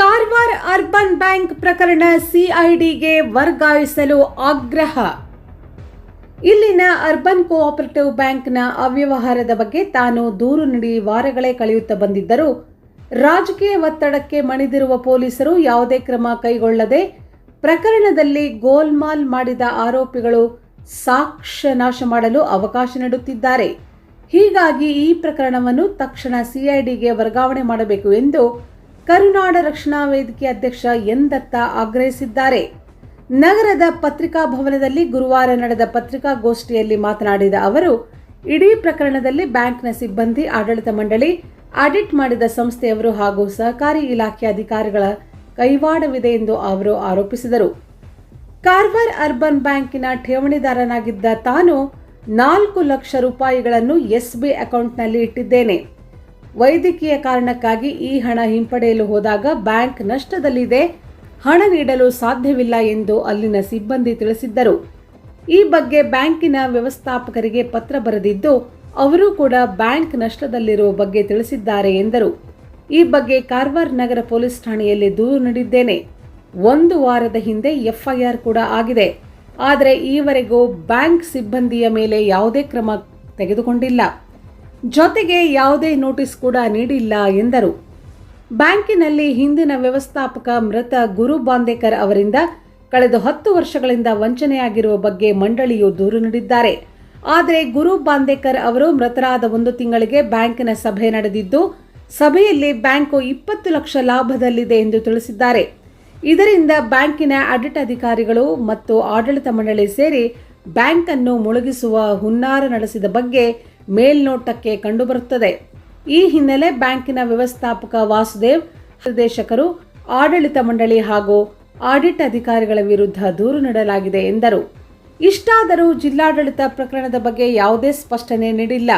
Karwar urban bank ಪ್ರಕರಣ ಸಿಐಡಿಗೆ ವರ್ಗಾಯಿಸಲು ಆಗ್ರಹ. ಇಲ್ಲಿನ ಅರ್ಬನ್ ಕೋಆಪರೇಟಿವ್ ಬ್ಯಾಂಕ್ನ ಅವ್ಯವಹಾರದ ಬಗ್ಗೆ ತಾನು ದೂರು ನೀಡಿ ವಾರಗಳೇ ಕಳೆಯುತ್ತಾ ಬಂದಿದ್ದರೂ, ರಾಜಕೀಯ ಒತ್ತಡಕ್ಕೆ ಮಣಿದಿರುವ ಪೊಲೀಸರು ಯಾವುದೇ ಕ್ರಮ ಕೈಗೊಳ್ಳದೆ ಪ್ರಕರಣದಲ್ಲಿ ಗೋಲ್ಮಾಲ್ ಮಾಡಿದ ಆರೋಪಿಗಳು ಸಾಕ್ಷ್ಯ ನಾಶ ಮಾಡಲು ಅವಕಾಶ ನೀಡುತ್ತಿದ್ದಾರೆ. ಹೀಗಾಗಿ ಈ ಪ್ರಕರಣವನ್ನು ತಕ್ಷಣ ಸಿಐಡಿಗೆ ವರ್ಗಾವಣೆ ಮಾಡಬೇಕು ಎಂದು ಕರುನಾಡ ರಕ್ಷಣಾ ವೇದಿಕೆ ಅಧ್ಯಕ್ಷ ಎನ್ ದತ್ತ ಆಗ್ರಹಿಸಿದ್ದಾರೆ. ನಗರದ ಪತ್ರಿಕಾ ಭವನದಲ್ಲಿ ಗುರುವಾರ ನಡೆದ ಪತ್ರಿಕಾಗೋಷ್ಠಿಯಲ್ಲಿ ಮಾತನಾಡಿದ ಅವರು, ಇಡೀ ಪ್ರಕರಣದಲ್ಲಿ ಬ್ಯಾಂಕ್ನ ಸಿಬ್ಬಂದಿ ಆಡಳಿತ ಮಂಡಳಿ, ಆಡಿಟ್ ಮಾಡಿದ ಸಂಸ್ಥೆಯವರು ಹಾಗೂ ಸಹಕಾರಿ ಇಲಾಖೆ ಅಧಿಕಾರಿಗಳ ಕೈವಾಡವಿದೆ ಎಂದು ಅವರು ಆರೋಪಿಸಿದರು. ಕಾರ್ವಾರ್ ಅರ್ಬನ್ ಬ್ಯಾಂಕಿನ ಠೇವಣಿದಾರನಾಗಿದ್ದ ತಾನು ನಾಲ್ಕು ಲಕ್ಷ ರೂಪಾಯಿಗಳನ್ನು ಎಸ್ ಬಿ ಅಕೌಂಟ್ನಲ್ಲಿ ಇಟ್ಟಿದ್ದೇನೆ. ವೈದ್ಯಕೀಯ ಕಾರಣಕ್ಕಾಗಿ ಈ ಹಣ ಹಿಂಪಡೆಯಲು ಹೋದಾಗ ಬ್ಯಾಂಕ್ ನಷ್ಟದಲ್ಲಿದೆ, ಹಣ ನೀಡಲು ಸಾಧ್ಯವಿಲ್ಲ ಎಂದು ಅಲ್ಲಿನ ಸಿಬ್ಬಂದಿ ತಿಳಿಸಿದ್ದರು. ಈ ಬಗ್ಗೆ ಬ್ಯಾಂಕಿನ ವ್ಯವಸ್ಥಾಪಕರಿಗೆ ಪತ್ರ ಬರೆದಿದ್ದು, ಅವರು ಕೂಡ ಬ್ಯಾಂಕ್ ನಷ್ಟದಲ್ಲಿರುವ ಬಗ್ಗೆ ತಿಳಿಸಿದ್ದಾರೆ ಎಂದರು. ಈ ಬಗ್ಗೆ ಕಾರವಾರ ನಗರ ಪೊಲೀಸ್ ಠಾಣೆಯಲ್ಲಿ ದೂರು ನೀಡಿದ್ದೇನೆ. ಒಂದು ವಾರದ ಹಿಂದೆ ಎಫ್ಐಆರ್ ಕೂಡ ಆಗಿದೆ. ಆದರೆ ಈವರೆಗೂ ಬ್ಯಾಂಕ್ ಸಿಬ್ಬಂದಿಯ ಮೇಲೆ ಯಾವುದೇ ಕ್ರಮ ತೆಗೆದುಕೊಂಡಿಲ್ಲ. ಜೊತೆಗೆ ಯಾವುದೇ ನೋಟಿಸ್ ಕೂಡ ನೀಡಿಲ್ಲ ಎಂದರು. ಬ್ಯಾಂಕಿನಲ್ಲಿ ಹಿಂದಿನ ವ್ಯವಸ್ಥಾಪಕ ಮೃತ ಗುರು ಬಾಂದೇಕರ್ ಅವರಿಂದ ಕಳೆದ ಹತ್ತು ವರ್ಷಗಳಿಂದ ವಂಚನೆಯಾಗಿರುವ ಬಗ್ಗೆ ಮಂಡಳಿಯು ದೂರು ನೀಡಿದ್ದಾರೆ. ಆದರೆ ಗುರು ಬಾಂದೇಕರ್ ಅವರು ಮೃತರಾದ ಒಂದು ತಿಂಗಳಿಗೆ ಬ್ಯಾಂಕಿನ ಸಭೆ ನಡೆದಿದ್ದು, ಸಭೆಯಲ್ಲಿ ಬ್ಯಾಂಕು ಇಪ್ಪತ್ತು ಲಕ್ಷ ಲಾಭದಲ್ಲಿದೆ ಎಂದು ತಿಳಿಸಿದ್ದಾರೆ. ಇದರಿಂದ ಬ್ಯಾಂಕಿನ ಆಡಿಟ್ ಅಧಿಕಾರಿಗಳು ಮತ್ತು ಆಡಳಿತ ಮಂಡಳಿ ಸೇರಿ ಬ್ಯಾಂಕ್ ಅನ್ನು ಮುಳುಗಿಸುವ ಹುನ್ನಾರ ನಡೆಸಿದ ಬಗ್ಗೆ ಮೇಲ್ನೋಟಕ್ಕೆ ಕಂಡುಬರುತ್ತದೆ. ಈ ಹಿನ್ನೆಲೆ ಬ್ಯಾಂಕಿನ ವ್ಯವಸ್ಥಾಪಕ ವಾಸುದೇವ್, ನಿರ್ದೇಶಕರು, ಆಡಳಿತ ಮಂಡಳಿ ಹಾಗೂ ಆಡಿಟ್ ಅಧಿಕಾರಿಗಳ ವಿರುದ್ಧ ದೂರು ನೀಡಲಾಗಿದೆ ಎಂದರು. ಇಷ್ಟಾದರೂ ಜಿಲ್ಲಾಡಳಿತ ಪ್ರಕರಣದ ಬಗ್ಗೆ ಯಾವುದೇ ಸ್ಪಷ್ಟನೆ ನೀಡಿಲ್ಲ.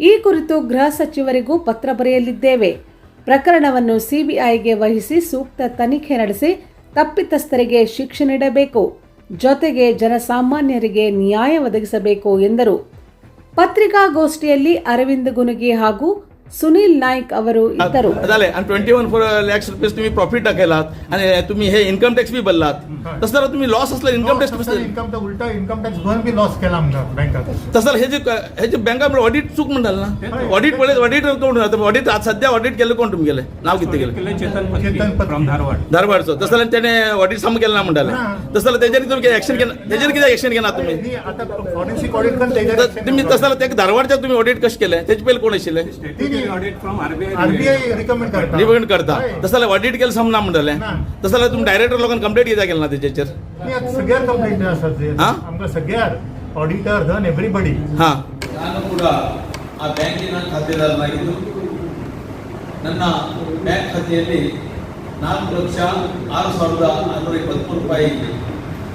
ಈ ಕುರಿತು ಗೃಹ ಸಚಿವರಿಗೂ ಪತ್ರ ಬರೆಯಲಿದ್ದೇವೆ. ಪ್ರಕರಣವನ್ನು ಸಿಬಿಐಗೆ ವಹಿಸಿ ಸೂಕ್ತ ತನಿಖೆ ನಡೆಸಿ ತಪ್ಪಿತಸ್ಥರಿಗೆ ಶಿಕ್ಷೆ ನೀಡಬೇಕು. ಜೊತೆಗೆ ಜನಸಾಮಾನ್ಯರಿಗೆ ನ್ಯಾಯ ಒದಗಿಸಬೇಕು ಎಂದರು. ಪತ್ರಿಕಾಗೋಷ್ಠಿಯಲ್ಲಿ ಅರವಿಂದ ಗುನುಗಿ ಹಾಗೂ सुनील नाईक ಅವರು ಇದ್ದರು झाले आणि twenty one four lakhs rupees तुम्ही प्रॉफिट टाकेलात आणि तुम्ही हे इन्कम टॅक्स बी भरलात तसं जर तुम्ही लॉस असला इन्कम टॅक्स इन्कम तर उलटा इन्कम टॅक्स भरून बी लॉस केला आमचा बँकात तसं हे जे हे जे बँका ऑडिट चूक म्हणताल ना ऑडिट पडले ऑडिट कोण ऑडिट आज सध्या ऑडिट केलं कोण तुम्ही गेले नाव किती गेले केलं चेतन चेतन पत्की पत्की. फ्रॉम धारवाड धारवाडचं तसं त्याने ऑडिट सम केलं ना म्हणताले हा. तसं त्याच्याने तुम्ही ऍक्शन घेणार त्याच्याने किती ऍक्शन घेणार तुम्ही मी आता फॉरेन्सिक ऑडिट पण त्याच्यात तर तुम्ही तसं त्या धारवाडच्या तुम्ही ऑडिट कसे केले त्याची पहिले कोण असेल Statutory audit from RBI RBI recommend करता रिपेंड करता होय. तसं ऑडिट केलं सम ना म्हणताले ना. तसं तुम्ही डायरेक्टर लोकांना कंप्लेंट येता केलं ना त्याच्यावर मी आता सगळ्यार कंप्लेंट असतात ते. हा? आमकां सगळ्यार ऑडिटर धन एव्हरीबडी ಹಾ ನಾನು ಕೂಡ ಆ ಬ್ಯಾಂಕಿನ ಖಾತೆದಾರನಾಗಿದ್ದು ನನ್ನ ಬ್ಯಾಂಕ್ ಖಾತೆಯಲ್ಲಿ ನಾಲ್ಕು ಲಕ್ಷ ಆರು ಸಾವಿರದ ಆರುನೂರ ಇಪ್ಪತ್ತ್ಮೂರು ರೂಪಾಯಿ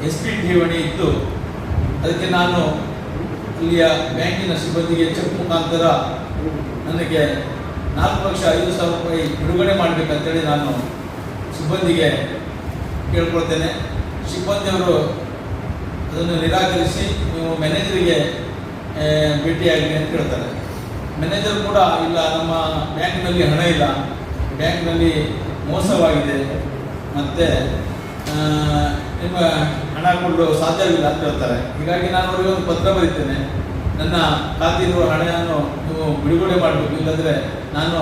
ಎಸ್ ಪಿ ಠೇವಣಿ ಇತ್ತು ಅದಕ್ಕೆ ನಾನು ಅಲ್ಲಿಯ ಬ್ಯಾಂಕಿನ ಸಿಬ್ಬಂದಿಗೆ ಚೆಕ್ ಮುಖಾಂತರ ನನಗೆ ನಾಲ್ಕು ಲಕ್ಷ ಐದು ಸಾವಿರ ರೂಪಾಯಿ ಬಿಡುಗಡೆ ಮಾಡಬೇಕಂತೇಳಿ ನಾನು ಸಿಬ್ಬಂದಿಗೆ ಕೇಳ್ಕೊಳ್ತೇನೆ. ಸಿಬ್ಬಂದಿಯವರು ಅದನ್ನು ನಿರಾಕರಿಸಿ ನೀವು ಮ್ಯಾನೇಜರಿಗೆ ಭೇಟಿಯಾಗಲಿ ಭೇಟಿಯಾಗಿ ಅಂತ ಹೇಳ್ತಾರೆ. ಮ್ಯಾನೇಜರ್ ಕೂಡ ಇಲ್ಲ, ನಮ್ಮ ಬ್ಯಾಂಕ್ನಲ್ಲಿ ಹಣ ಇಲ್ಲ. ಬ್ಯಾಂಕ್ನಲ್ಲಿ ಮೋಸವಾಗಿದೆ. ಮತ್ತು ನಿಮ್ಮ ಹಣ ಕೊಡಲು ಸಾಧ್ಯವಿಲ್ಲ ಅಂತ ಹೇಳ್ತಾರೆ. ಹೀಗಾಗಿ ನಾನು ಅವರಿಗೆ ಒಂದು ಪತ್ರ ಬರೀತೇನೆ. ನನ್ನ ಖಾತೆಯಿರುವ ಹಣವನ್ನು ನೀವು ಬಿಡುಗಡೆ ಮಾಡಬೇಕು. ಇಲ್ಲದ್ರೆ ನಾನು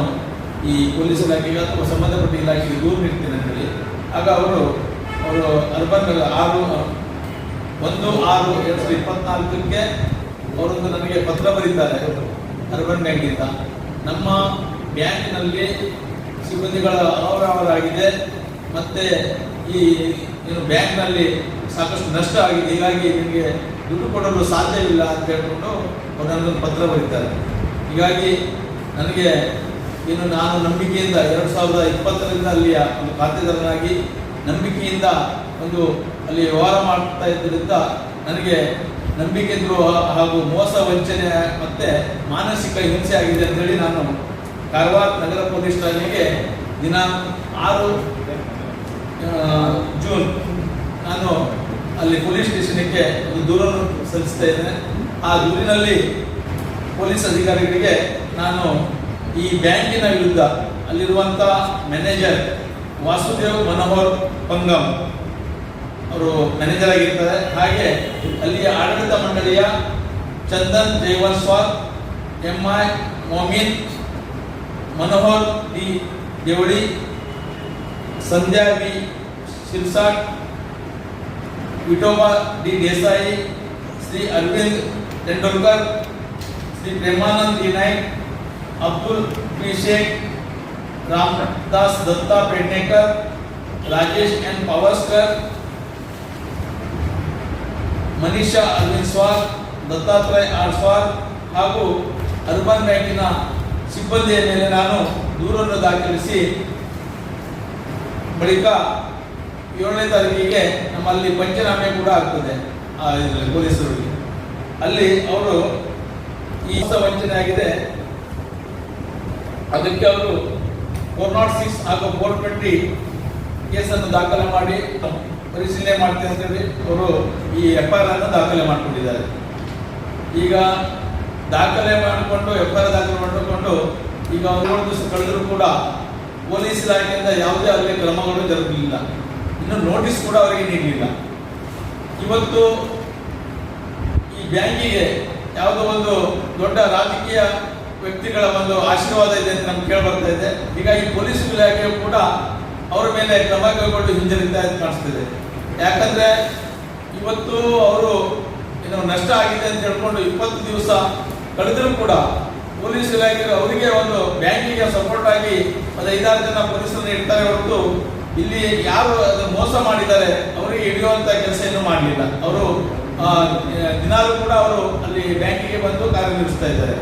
ಈ ಪೊಲೀಸ್ ಇಲಾಖೆಗೆ ಅಥವಾ ಸಂಬಂಧಪಟ್ಟ ಇಲಾಖೆಗೆ ದೂರು ನೀಡ್ತೇನೆ ಅಂತೇಳಿ ಆಗ ಅವರು ಅವರು ಅರ್ಬನ್ ಆರು, ಒಂದು, ಆರು, ಎರಡು ಸಾವಿರದ ಇಪ್ಪತ್ನಾಲ್ಕಕ್ಕೆ ಅವರೊಂದು ನನಗೆ ಪತ್ರ ಬರೀತಾರೆ. ಅರ್ಬನ್ ಬ್ಯಾಂಕಿಂದ ನಮ್ಮ ಬ್ಯಾಂಕಿನಲ್ಲಿ ಸಿಬ್ಬಂದಿಗಳ ಅನಾವರಣವಾಗಿದೆ ಮತ್ತೆ ಈ ಏನು ಬ್ಯಾಂಕ್ನಲ್ಲಿ ಸಾಕಷ್ಟು ನಷ್ಟ ಆಗಿದೆ. ಹೀಗಾಗಿ ನಿಮಗೆ ದುಡ್ಡು ಕೊಡಲು ಸಾಧ್ಯವಿಲ್ಲ ಅಂತ ಹೇಳ್ಕೊಂಡು ಅವರು ನನಗೊಂದು ಪತ್ರ ಬರೀತಾರೆ. ಹೀಗಾಗಿ ನನಗೆ ಇನ್ನು ನಾನು ನಂಬಿಕೆಯಿಂದ ಎರಡು ಸಾವಿರದ ಇಪ್ಪತ್ತರಿಂದ ಅಲ್ಲಿಯ ಒಂದು ಖಾತೆದಾರನಾಗಿ ನಂಬಿಕೆಯಿಂದ ಒಂದು ಅಲ್ಲಿ ವ್ಯವಹಾರ ಮಾಡ್ತಾ ಇದ್ದರಿಂದ ನನಗೆ ನಂಬಿಕೆ ದ್ರೋಹ ಹಾಗೂ ಮೋಸ ವಂಚನೆ ಮತ್ತು ಮಾನಸಿಕ ಹಿಂಸೆ ಆಗಿದೆ ಅಂತೇಳಿ ನಾನು ಕಾರವಾರ ನಗರ ಪೊಲೀಸ್ ಠಾಣೆಗೆ ದಿನಾಂಕ ಆರು ಜೂನ್ ನಾನು ಅಲ್ಲಿ ಪೊಲೀಸ್ ಸ್ಟೇಷನ್ಗೆ ಒಂದು ದೂರನ್ನು ಸಲ್ಲಿಸ್ತಾ ಇದ್ದೇನೆ. ಆ ದೂರಿನಲ್ಲಿ ಪೊಲೀಸ್ ಅಧಿಕಾರಿಗಳಿಗೆ ನಾನು ಈ ಬ್ಯಾಂಕಿನ ವಿರುದ್ಧ ಅಲ್ಲಿರುವಂಥ ಮ್ಯಾನೇಜರ್ ವಾಸುದೇವ್ ಮನೋಹರ್ ಪಂಗಮ್ ಅವರು ಮ್ಯಾನೇಜರ್ ಆಗಿರ್ತಾರೆ. ಹಾಗೆ ಅಲ್ಲಿಯ ಆಡಳಿತ ಮಂಡಳಿಯ Chandan Devaswal M I Momin Manohar D. Devali, Sandhya B Shirsat Vithoba D Desai Shri Arvind Tendulkar Shri Premanand D Naik Abdul P Shaikh Ramdas Datta Pednekar Rajesh N Pawaskar Manisha Arvind Swal Dattatreya R Swal ಹಾಗೂ urban ಬ್ಯಾಂಕಿನ ಸಿಬ್ಬಂದಿಯ ಮೇಲೆ ನಾನು ದೂರನ್ನು ದಾಖಲಿಸಿ ಬಳಿಕ ಏಳನೇ ತಾರೀಕಿಗೆ ನಮ್ಮಲ್ಲಿ ಪಂಚನಾಮೆ ಕೂಡ ಆಗ್ತದೆ ಪೊಲೀಸರಿಗೆ ಅಲ್ಲಿ ಅವರು ಈ ವಂಚನೆ ಆಗಿದೆ. ಅದಕ್ಕೆ ಅವರು ಫೋರ್ ನಾಟ್ ಸಿಕ್ಸ್ ಹಾಗೂ ಫೋರ್ ಟ್ವೆಂಟಿ ಕೇಸನ್ನು ದಾಖಲೆ ಮಾಡಿ, ಪರಿಶೀಲನೆ ಮಾಡ್ತೀನಿ ಅಂತೇಳಿ ಅವರು ಈ ಎಫ್ ಆರ್ ಅನ್ನು ದಾಖಲೆ ಮಾಡಿಕೊಂಡಿದ್ದಾರೆ. ಈಗ ದಾಖಲೆ ಮಾಡಿಕೊಂಡು ಎಫ್ ಆರ್ ದಾಖಲೆ ಮಾಡಿಕೊಂಡು ಈಗ ಅವರು ಕಳೆದರೂ ಕೂಡ ಪೊಲೀಸ್ ಇಲಾಖೆಯಿಂದ ಯಾವುದೇ ಅಲ್ಲಿ ಕ್ರಮಗಳು ಜರುಗಲಿಲ್ಲ. ಇನ್ನು ನೋಟಿಸ್ ಕೂಡ ಅವರಿಗೆ ನೀಡಲಿಲ್ಲ ಇವತ್ತು ಈ ಬ್ಯಾಂಕಿಗೆ ಯಾವುದೋ ಒಂದು ದೊಡ್ಡ ರಾಜಕೀಯ ವ್ಯಕ್ತಿಗಳ ಒಂದು ಆಶೀರ್ವಾದ ಇದೆ ಅಂತ ನಮ್ಗೆ ಕೇಳಿ ಬರ್ತಾ ಇದೆ. ಹೀಗಾಗಿ ಪೊಲೀಸ್ ಇಲಾಖೆ ಕೂಡ ಅವರ ಮೇಲೆ ಕ್ರಮ ಕೈಗೊಂಡು ಹಿಂಜರಿತಾ ಕಾಣಿಸ್ತಿದೆ. ಯಾಕಂದ್ರೆ ಇವತ್ತು ಅವರು ಏನೋ ನಷ್ಟ ಆಗಿದೆ ಅಂತ ಹೇಳ್ಕೊಂಡು ಇಪ್ಪತ್ತು ದಿವಸ ಕಳೆದರೂ ಕೂಡ ಪೊಲೀಸ್ ಇಲಾಖೆ ಅವರಿಗೆ ಒಂದು ಬ್ಯಾಂಕಿಗೆ ಸಪೋರ್ಟ್ ಆಗಿ ಒಂದು ಐದಾರು ಜನ ಪೊಲೀಸರನ್ನು ಇಡ್ತಾರೆ ಹೊರತು ಇಲ್ಲಿ ಯಾರು ಮೋಸ ಮಾಡಿದ್ದಾರೆ, ಅವರಿಗೆ ಹಿಡಿಯುವಂತ ಕೆಲಸ ಏನು ಮಾಡಲಿಲ್ಲ. ಅವರು ದಿನಾಲೂ ಕೂಡ ಅವರು ಅಲ್ಲಿ ಬ್ಯಾಂಕಿಗೆ ಬಂದು ಕಾರ್ಯನಿರ್ವಹಿಸ್ತಾ ಇದ್ದಾರೆ.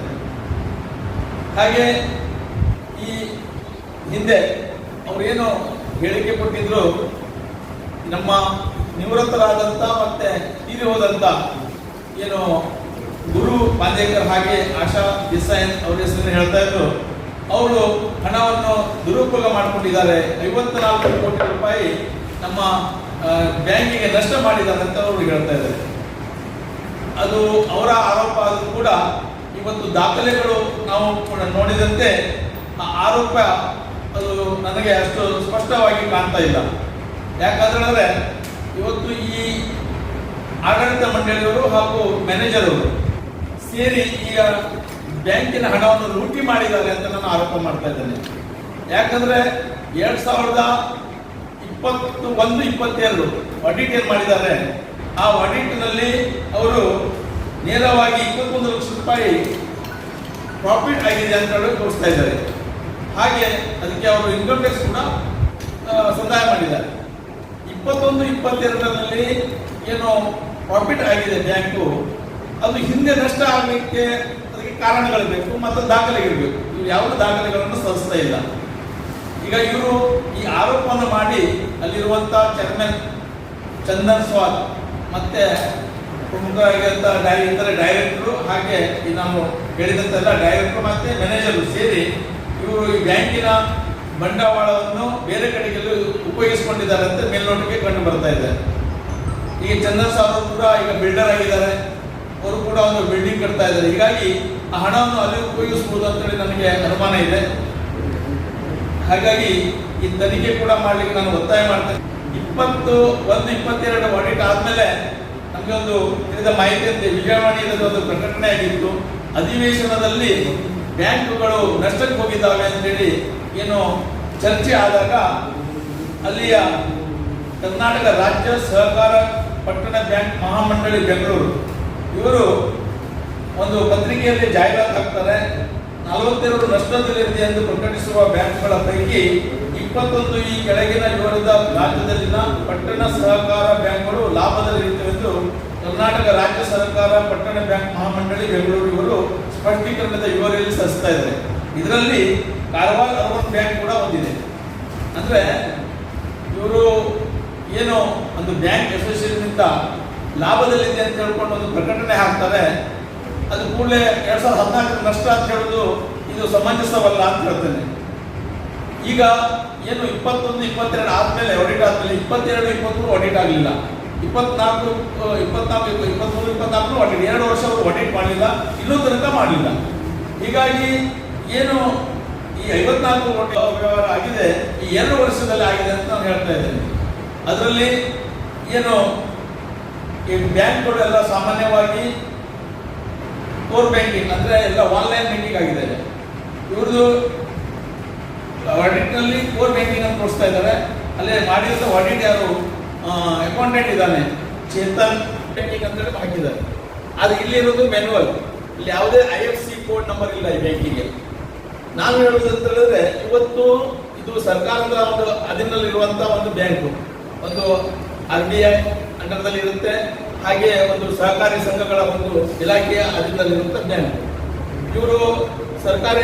ಹಾಗೆ ಈ ಹಿಂದೆ ಅವರೇನು ಹೇಳಿಕೆ ಕೊಟ್ಟಿದ್ರು, ನಮ್ಮ ನಿವೃತ್ತರಾದಂಥ ಮತ್ತೆ ತೀರಿ ಹೋದಂಥ ಏನು ಗುರು ಪಾಂಡೇಕರ್ ಹಾಗೆ ಆಶಾ ದೇಸಾಯಿ ಅವ್ರ ಹೆಸರನ್ನು ಹೇಳ್ತಾ ಇದ್ರು. ಅವರು ಹಣವನ್ನು ದುರುಪಯೋಗ ಮಾಡಿಕೊಂಡಿದ್ದಾರೆ. ಐವತ್ನಾಲ್ಕು ಕೋಟಿ ರೂಪಾಯಿ ನಮ್ಮ ಬ್ಯಾಂಕಿಗೆ ನಷ್ಟ ಮಾಡಿದ್ದಾರೆ ಅಂತ ಅವರು ಹೇಳ್ತಾ ಇದ್ದಾರೆ. ಅದು ಅವರ ಆರೋಪ ಆದರೂ ಕೂಡ ಇವತ್ತು ದಾಖಲೆಗಳು ನಾವು ಕೂಡ ನೋಡಿದಂತೆ ಆ ಆರೋಪ ಅದು ನನಗೆ ಅಷ್ಟು ಸ್ಪಷ್ಟವಾಗಿ ಕಾಣ್ತಾ ಇಲ್ಲ. ಯಾಕಂದ್ರೆ ಇವತ್ತು ಈ ಆಡಳಿತ ಮಂಡಳಿಯವರು ಹಾಗೂ ಮ್ಯಾನೇಜರ್ ಅವರು ಸೇರಿ ಈಗ ಬ್ಯಾಂಕಿನ ಹಣವನ್ನು ಲೂಟಿ ಮಾಡಿದ್ದಾರೆ ಅಂತ ನಾನು ಆರೋಪ ಮಾಡ್ತಾ ಇದ್ದೇನೆ. ಯಾಕಂದ್ರೆ ಎರಡ್ ಸಾವಿರದ ಇಪ್ಪತ್ತು ಒಂದು, ಇಪ್ಪತ್ತೆರಡು ಆಡಿಟ್ ಏನ್ ಮಾಡಿದ್ದಾರೆ, ಆ ಆಡಿಟ್ನಲ್ಲಿ ಅವರು ನೇರವಾಗಿ ಇಪ್ಪತ್ತೊಂದು ಲಕ್ಷ ರೂಪಾಯಿ ಪ್ರಾಫಿಟ್ ಆಗಿದೆ ಅಂತ ಹೇಳಿ ತೋರಿಸ್ತಾ ಇದ್ದಾರೆ. ಹಾಗೆ ಅದಕ್ಕೆ ಅವರು ಇನ್ಕಮ್ ಟ್ಯಾಕ್ಸ್ ಕೂಡ ಸಂದಾಯ ಮಾಡಿದ್ದಾರೆ. ಇಪ್ಪತ್ತೊಂದು, ಇಪ್ಪತ್ತೆರಡರಲ್ಲಿ ಏನು ಪ್ರಾಫಿಟ್ ಆಗಿದೆ ಬ್ಯಾಂಕು. ಅದು ಹಿಂದೆ ನಷ್ಟ ಆಗಲಿಕ್ಕೆ ಅದಕ್ಕೆ ಕಾರಣಗಳು ಬೇಕು ಮತ್ತು ದಾಖಲೆ ಇರಬೇಕು. ಇವ್ರು ಯಾವ ದಾಖಲೆಗಳನ್ನು ಸಲ್ಲಿಸ್ತಾ ಇಲ್ಲ. ಈಗ ಇವರು ಈ ಆರೋಪವನ್ನು ಮಾಡಿ ಅಲ್ಲಿರುವಂತ ಚೇರ್ಮನ್ ಚಂದನ್ ಸ್ವಾಲ್ ಮತ್ತೆ ಪ್ರಮುಖವಾಗಿರುವಂತ ಡೈ ಇತರ ಡೈರೆಕ್ಟ್ರು ಹಾಗೆ ಈ ನಾವು ಹೇಳಿದಂತೆಲ್ಲ ಡೈರೆಕ್ಟರ್ ಮತ್ತೆ ಮ್ಯಾನೇಜರು ಸೇರಿ ಇವರು ಈ ಬ್ಯಾಂಕಿನ ಬಂಡವಾಳವನ್ನು ಬೇರೆ ಕಡೆಗೆಲ್ಲೂ ಉಪಯೋಗಿಸಿಕೊಂಡಿದ್ದಾರೆ ಅಂತ ಮೇಲ್ನೋಟಕ್ಕೆ ಕಂಡು ಬರ್ತಾ ಇದೆ. ಈಗ ಚಂದನ್ ಸ್ವಾಲ್ ಕೂಡ ಈಗ ಬಿಲ್ಡರ್ ಆಗಿದ್ದಾರೆ. ಅವರು ಕೂಡ ಒಂದು ಬಿಲ್ಡಿಂಗ್ ಕಟ್ತಾ ಇದ್ದಾರೆ. ಹೀಗಾಗಿ ಆ ಹಣವನ್ನು ಅಲ್ಲಿ ಉಪಯೋಗಿಸಬಹುದು ಅಂತೇಳಿ ನನಗೆ ಅನುಮಾನ ಇದೆ. ಹಾಗಾಗಿ ಈ ತನಿಖೆ ಕೂಡ ಮಾಡ್ಲಿಕ್ಕೆ ನಾನು ಒತ್ತಾಯ ಮಾಡ್ತೇನೆ. ಇಪ್ಪತ್ತು, ಒಂದು ಇಪ್ಪತ್ತೆರಡು ಆಡಿಟ್ ಆದ್ಮೇಲೆ ನಮಗೆ ಒಂದು ತಿಳಿದ ಮಾಹಿತಿ ಅಂತ ವಿಜಯವಾಣಿಯಲ್ಲಿ ಒಂದು ಪ್ರಕಟಣೆ ಆಗಿತ್ತು. ಅಧಿವೇಶನದಲ್ಲಿ ಬ್ಯಾಂಕುಗಳು ನಷ್ಟಕ್ಕೆ ಹೋಗಿದ್ದಾವೆ ಅಂತೇಳಿ ಏನು ಚರ್ಚೆ ಆದಾಗ ಅಲ್ಲಿಯ ಕರ್ನಾಟಕ ರಾಜ್ಯ ಸಹಕಾರ ಪಟ್ಟಣ ಬ್ಯಾಂಕ್ ಮಹಾಮಂಡಳಿ ಬೆಂಗಳೂರು ಇವರು ಒಂದು ಪತ್ರಿಕೆಯಲ್ಲಿ ಜಾಹೀರಾತು ಹಾಕ್ತಾರೆ. ನಲವತ್ತೆರಡು ನಷ್ಟದಲ್ಲಿದೆ ಎಂದು ಪ್ರಕಟಿಸುವ ಬ್ಯಾಂಕ್ಗಳ ಪೈಕಿ ಇಪ್ಪತ್ತೊಂದು ಈ ಕೆಳಗಿನ ವಿವರದ ರಾಜ್ಯದಲ್ಲಿನ ಪಟ್ಟಣ ಸಹಕಾರ ಬ್ಯಾಂಕ್ಗಳು ಲಾಭದಲ್ಲಿರುತ್ತವೆಂದು ಕರ್ನಾಟಕ ರಾಜ್ಯ ಸರ್ಕಾರ ಪಟ್ಟಣ ಬ್ಯಾಂಕ್ ಮಹಾಮಂಡಳಿ ಬೆಂಗಳೂರು ಇವರು ಸ್ಪಷ್ಟೀಕರಣದ ವಿವರದಲ್ಲಿ ಸಲ್ಲಿಸ್ತಾ ಇದ್ದಾರೆ. ಇದರಲ್ಲಿ ಕಾರವಾರ ಅರ್ಬನ್ ಬ್ಯಾಂಕ್ ಕೂಡ ಒಂದಿದೆ. ಅಂದರೆ ಇವರು ಏನು ಒಂದು ಬ್ಯಾಂಕ್ ಅಸೋಸಿಯೇಷನ್ನಿಂದ ಲಾಭದಲ್ಲಿದೆ ಅಂತ ಹೇಳ್ಕೊಂಡು ಒಂದು ಪ್ರಕಟಣೆ ಹಾಕ್ತಾರೆ. ಅದು ಕೂಡಲೇ ಎರಡ್ ಸಾವಿರದ ಹದಿನಾಲ್ಕರ ನಷ್ಟ ಅಂತ ಹೇಳೋದು ಇದು ಸಮಂಜಸವಲ್ಲ ಅಂತ ಹೇಳ್ತೇನೆ. ಈಗ ಏನು ಇಪ್ಪತ್ತೊಂದು, ಇಪ್ಪತ್ತೆರಡು ಆದ್ಮೇಲೆ ಆಡಿಟ್ ಆದ್ಮೇಲೆ ಇಪ್ಪತ್ತೆರಡು ಇಪ್ಪತ್ತ್ಮೂರು ಆಡಿಟ್ ಆಗಲಿಲ್ಲ. ಇಪ್ಪತ್ನಾಲ್ಕು ಇಪ್ಪತ್ನಾಲ್ಕು ಇಪ್ಪತ್ಮೂರು ಇಪ್ಪತ್ನಾಲ್ಕು ಆಡಿಟ್ ಎರಡು ವರ್ಷ ಅವರು ಆಡಿಟ್ ಮಾಡಲಿಲ್ಲ ಇನ್ನೂ ತನಕ ಮಾಡಲಿಲ್ಲ. ಹೀಗಾಗಿ ಏನು ಈ ಐವತ್ನಾಲ್ಕು ನಾಲ್ಕು ಕೋಟಿ ವ್ಯವಹಾರ ಆಗಿದೆ, ಈ ಎರಡು ವರ್ಷದಲ್ಲಿ ಆಗಿದೆ ಅಂತ ನಾನು ಹೇಳ್ತಾ ಇದ್ದೇನೆ. ಅದರಲ್ಲಿ ಏನು ಈ ಬ್ಯಾಂಕ್ಗಳು ಎಲ್ಲ ಸಾಮಾನ್ಯವಾಗಿ ಕೋರ್ ಬ್ಯಾಂಕಿಂಗ್ ಅಂದರೆ ಎಲ್ಲ ಆನ್ಲೈನ್ ಬ್ಯಾಂಕಿಂಗ್ ಆಗಿದೆ. ಇವ್ರದ್ದು ಆಡಿಟ್ನಲ್ಲಿ ಕೋರ್ ಬ್ಯಾಂಕಿಂಗ್ ಅಂತ ತೋರಿಸ್ತಾ ಇದ್ದಾರೆ ಅಲ್ಲೇ ಮಾಡಿದಂಥ ಆಡಿಟ್ ಯಾರು? ಅಕೌಂಟೆಂಟ್ ಇದ್ದಾನೆ. ಚೇತನ್ ಬ್ಯಾಂಕಿಂಗ್ ಅಂತೇಳಿ ಹಾಕಿದ್ದಾರೆ. ಅದು ಇಲ್ಲಿರೋದು ಮ್ಯಾನುವಲ್ ಇಲ್ಲಿ ಯಾವುದೇ I F C code number ಇಲ್ಲ ಈ ಬ್ಯಾಂಕಿಗೆ ನಾನು ಹೇಳೋದು ಅಂತ ಹೇಳಿದ್ರೆ, ಇವತ್ತು ಇದು ಸರ್ಕಾರದ ಒಂದು ಅದಿನಲ್ಲಿರುವಂತಹ ಒಂದು ಬ್ಯಾಂಕು. ಒಂದು ಆರ್ ಬಿ ಐ ಅಂಡರ್ದಲ್ಲಿ ಇರುತ್ತೆ. ಹಾಗೆ ಒಂದು ಸಹಕಾರಿ ಸಂಘಗಳ ಒಂದು ಇಲಾಖೆಯ ಅಧೀನದಲ್ಲಿರುವಂತಹ ಬ್ಯಾಂಕ್. ಇವರು ಸರ್ಕಾರಿ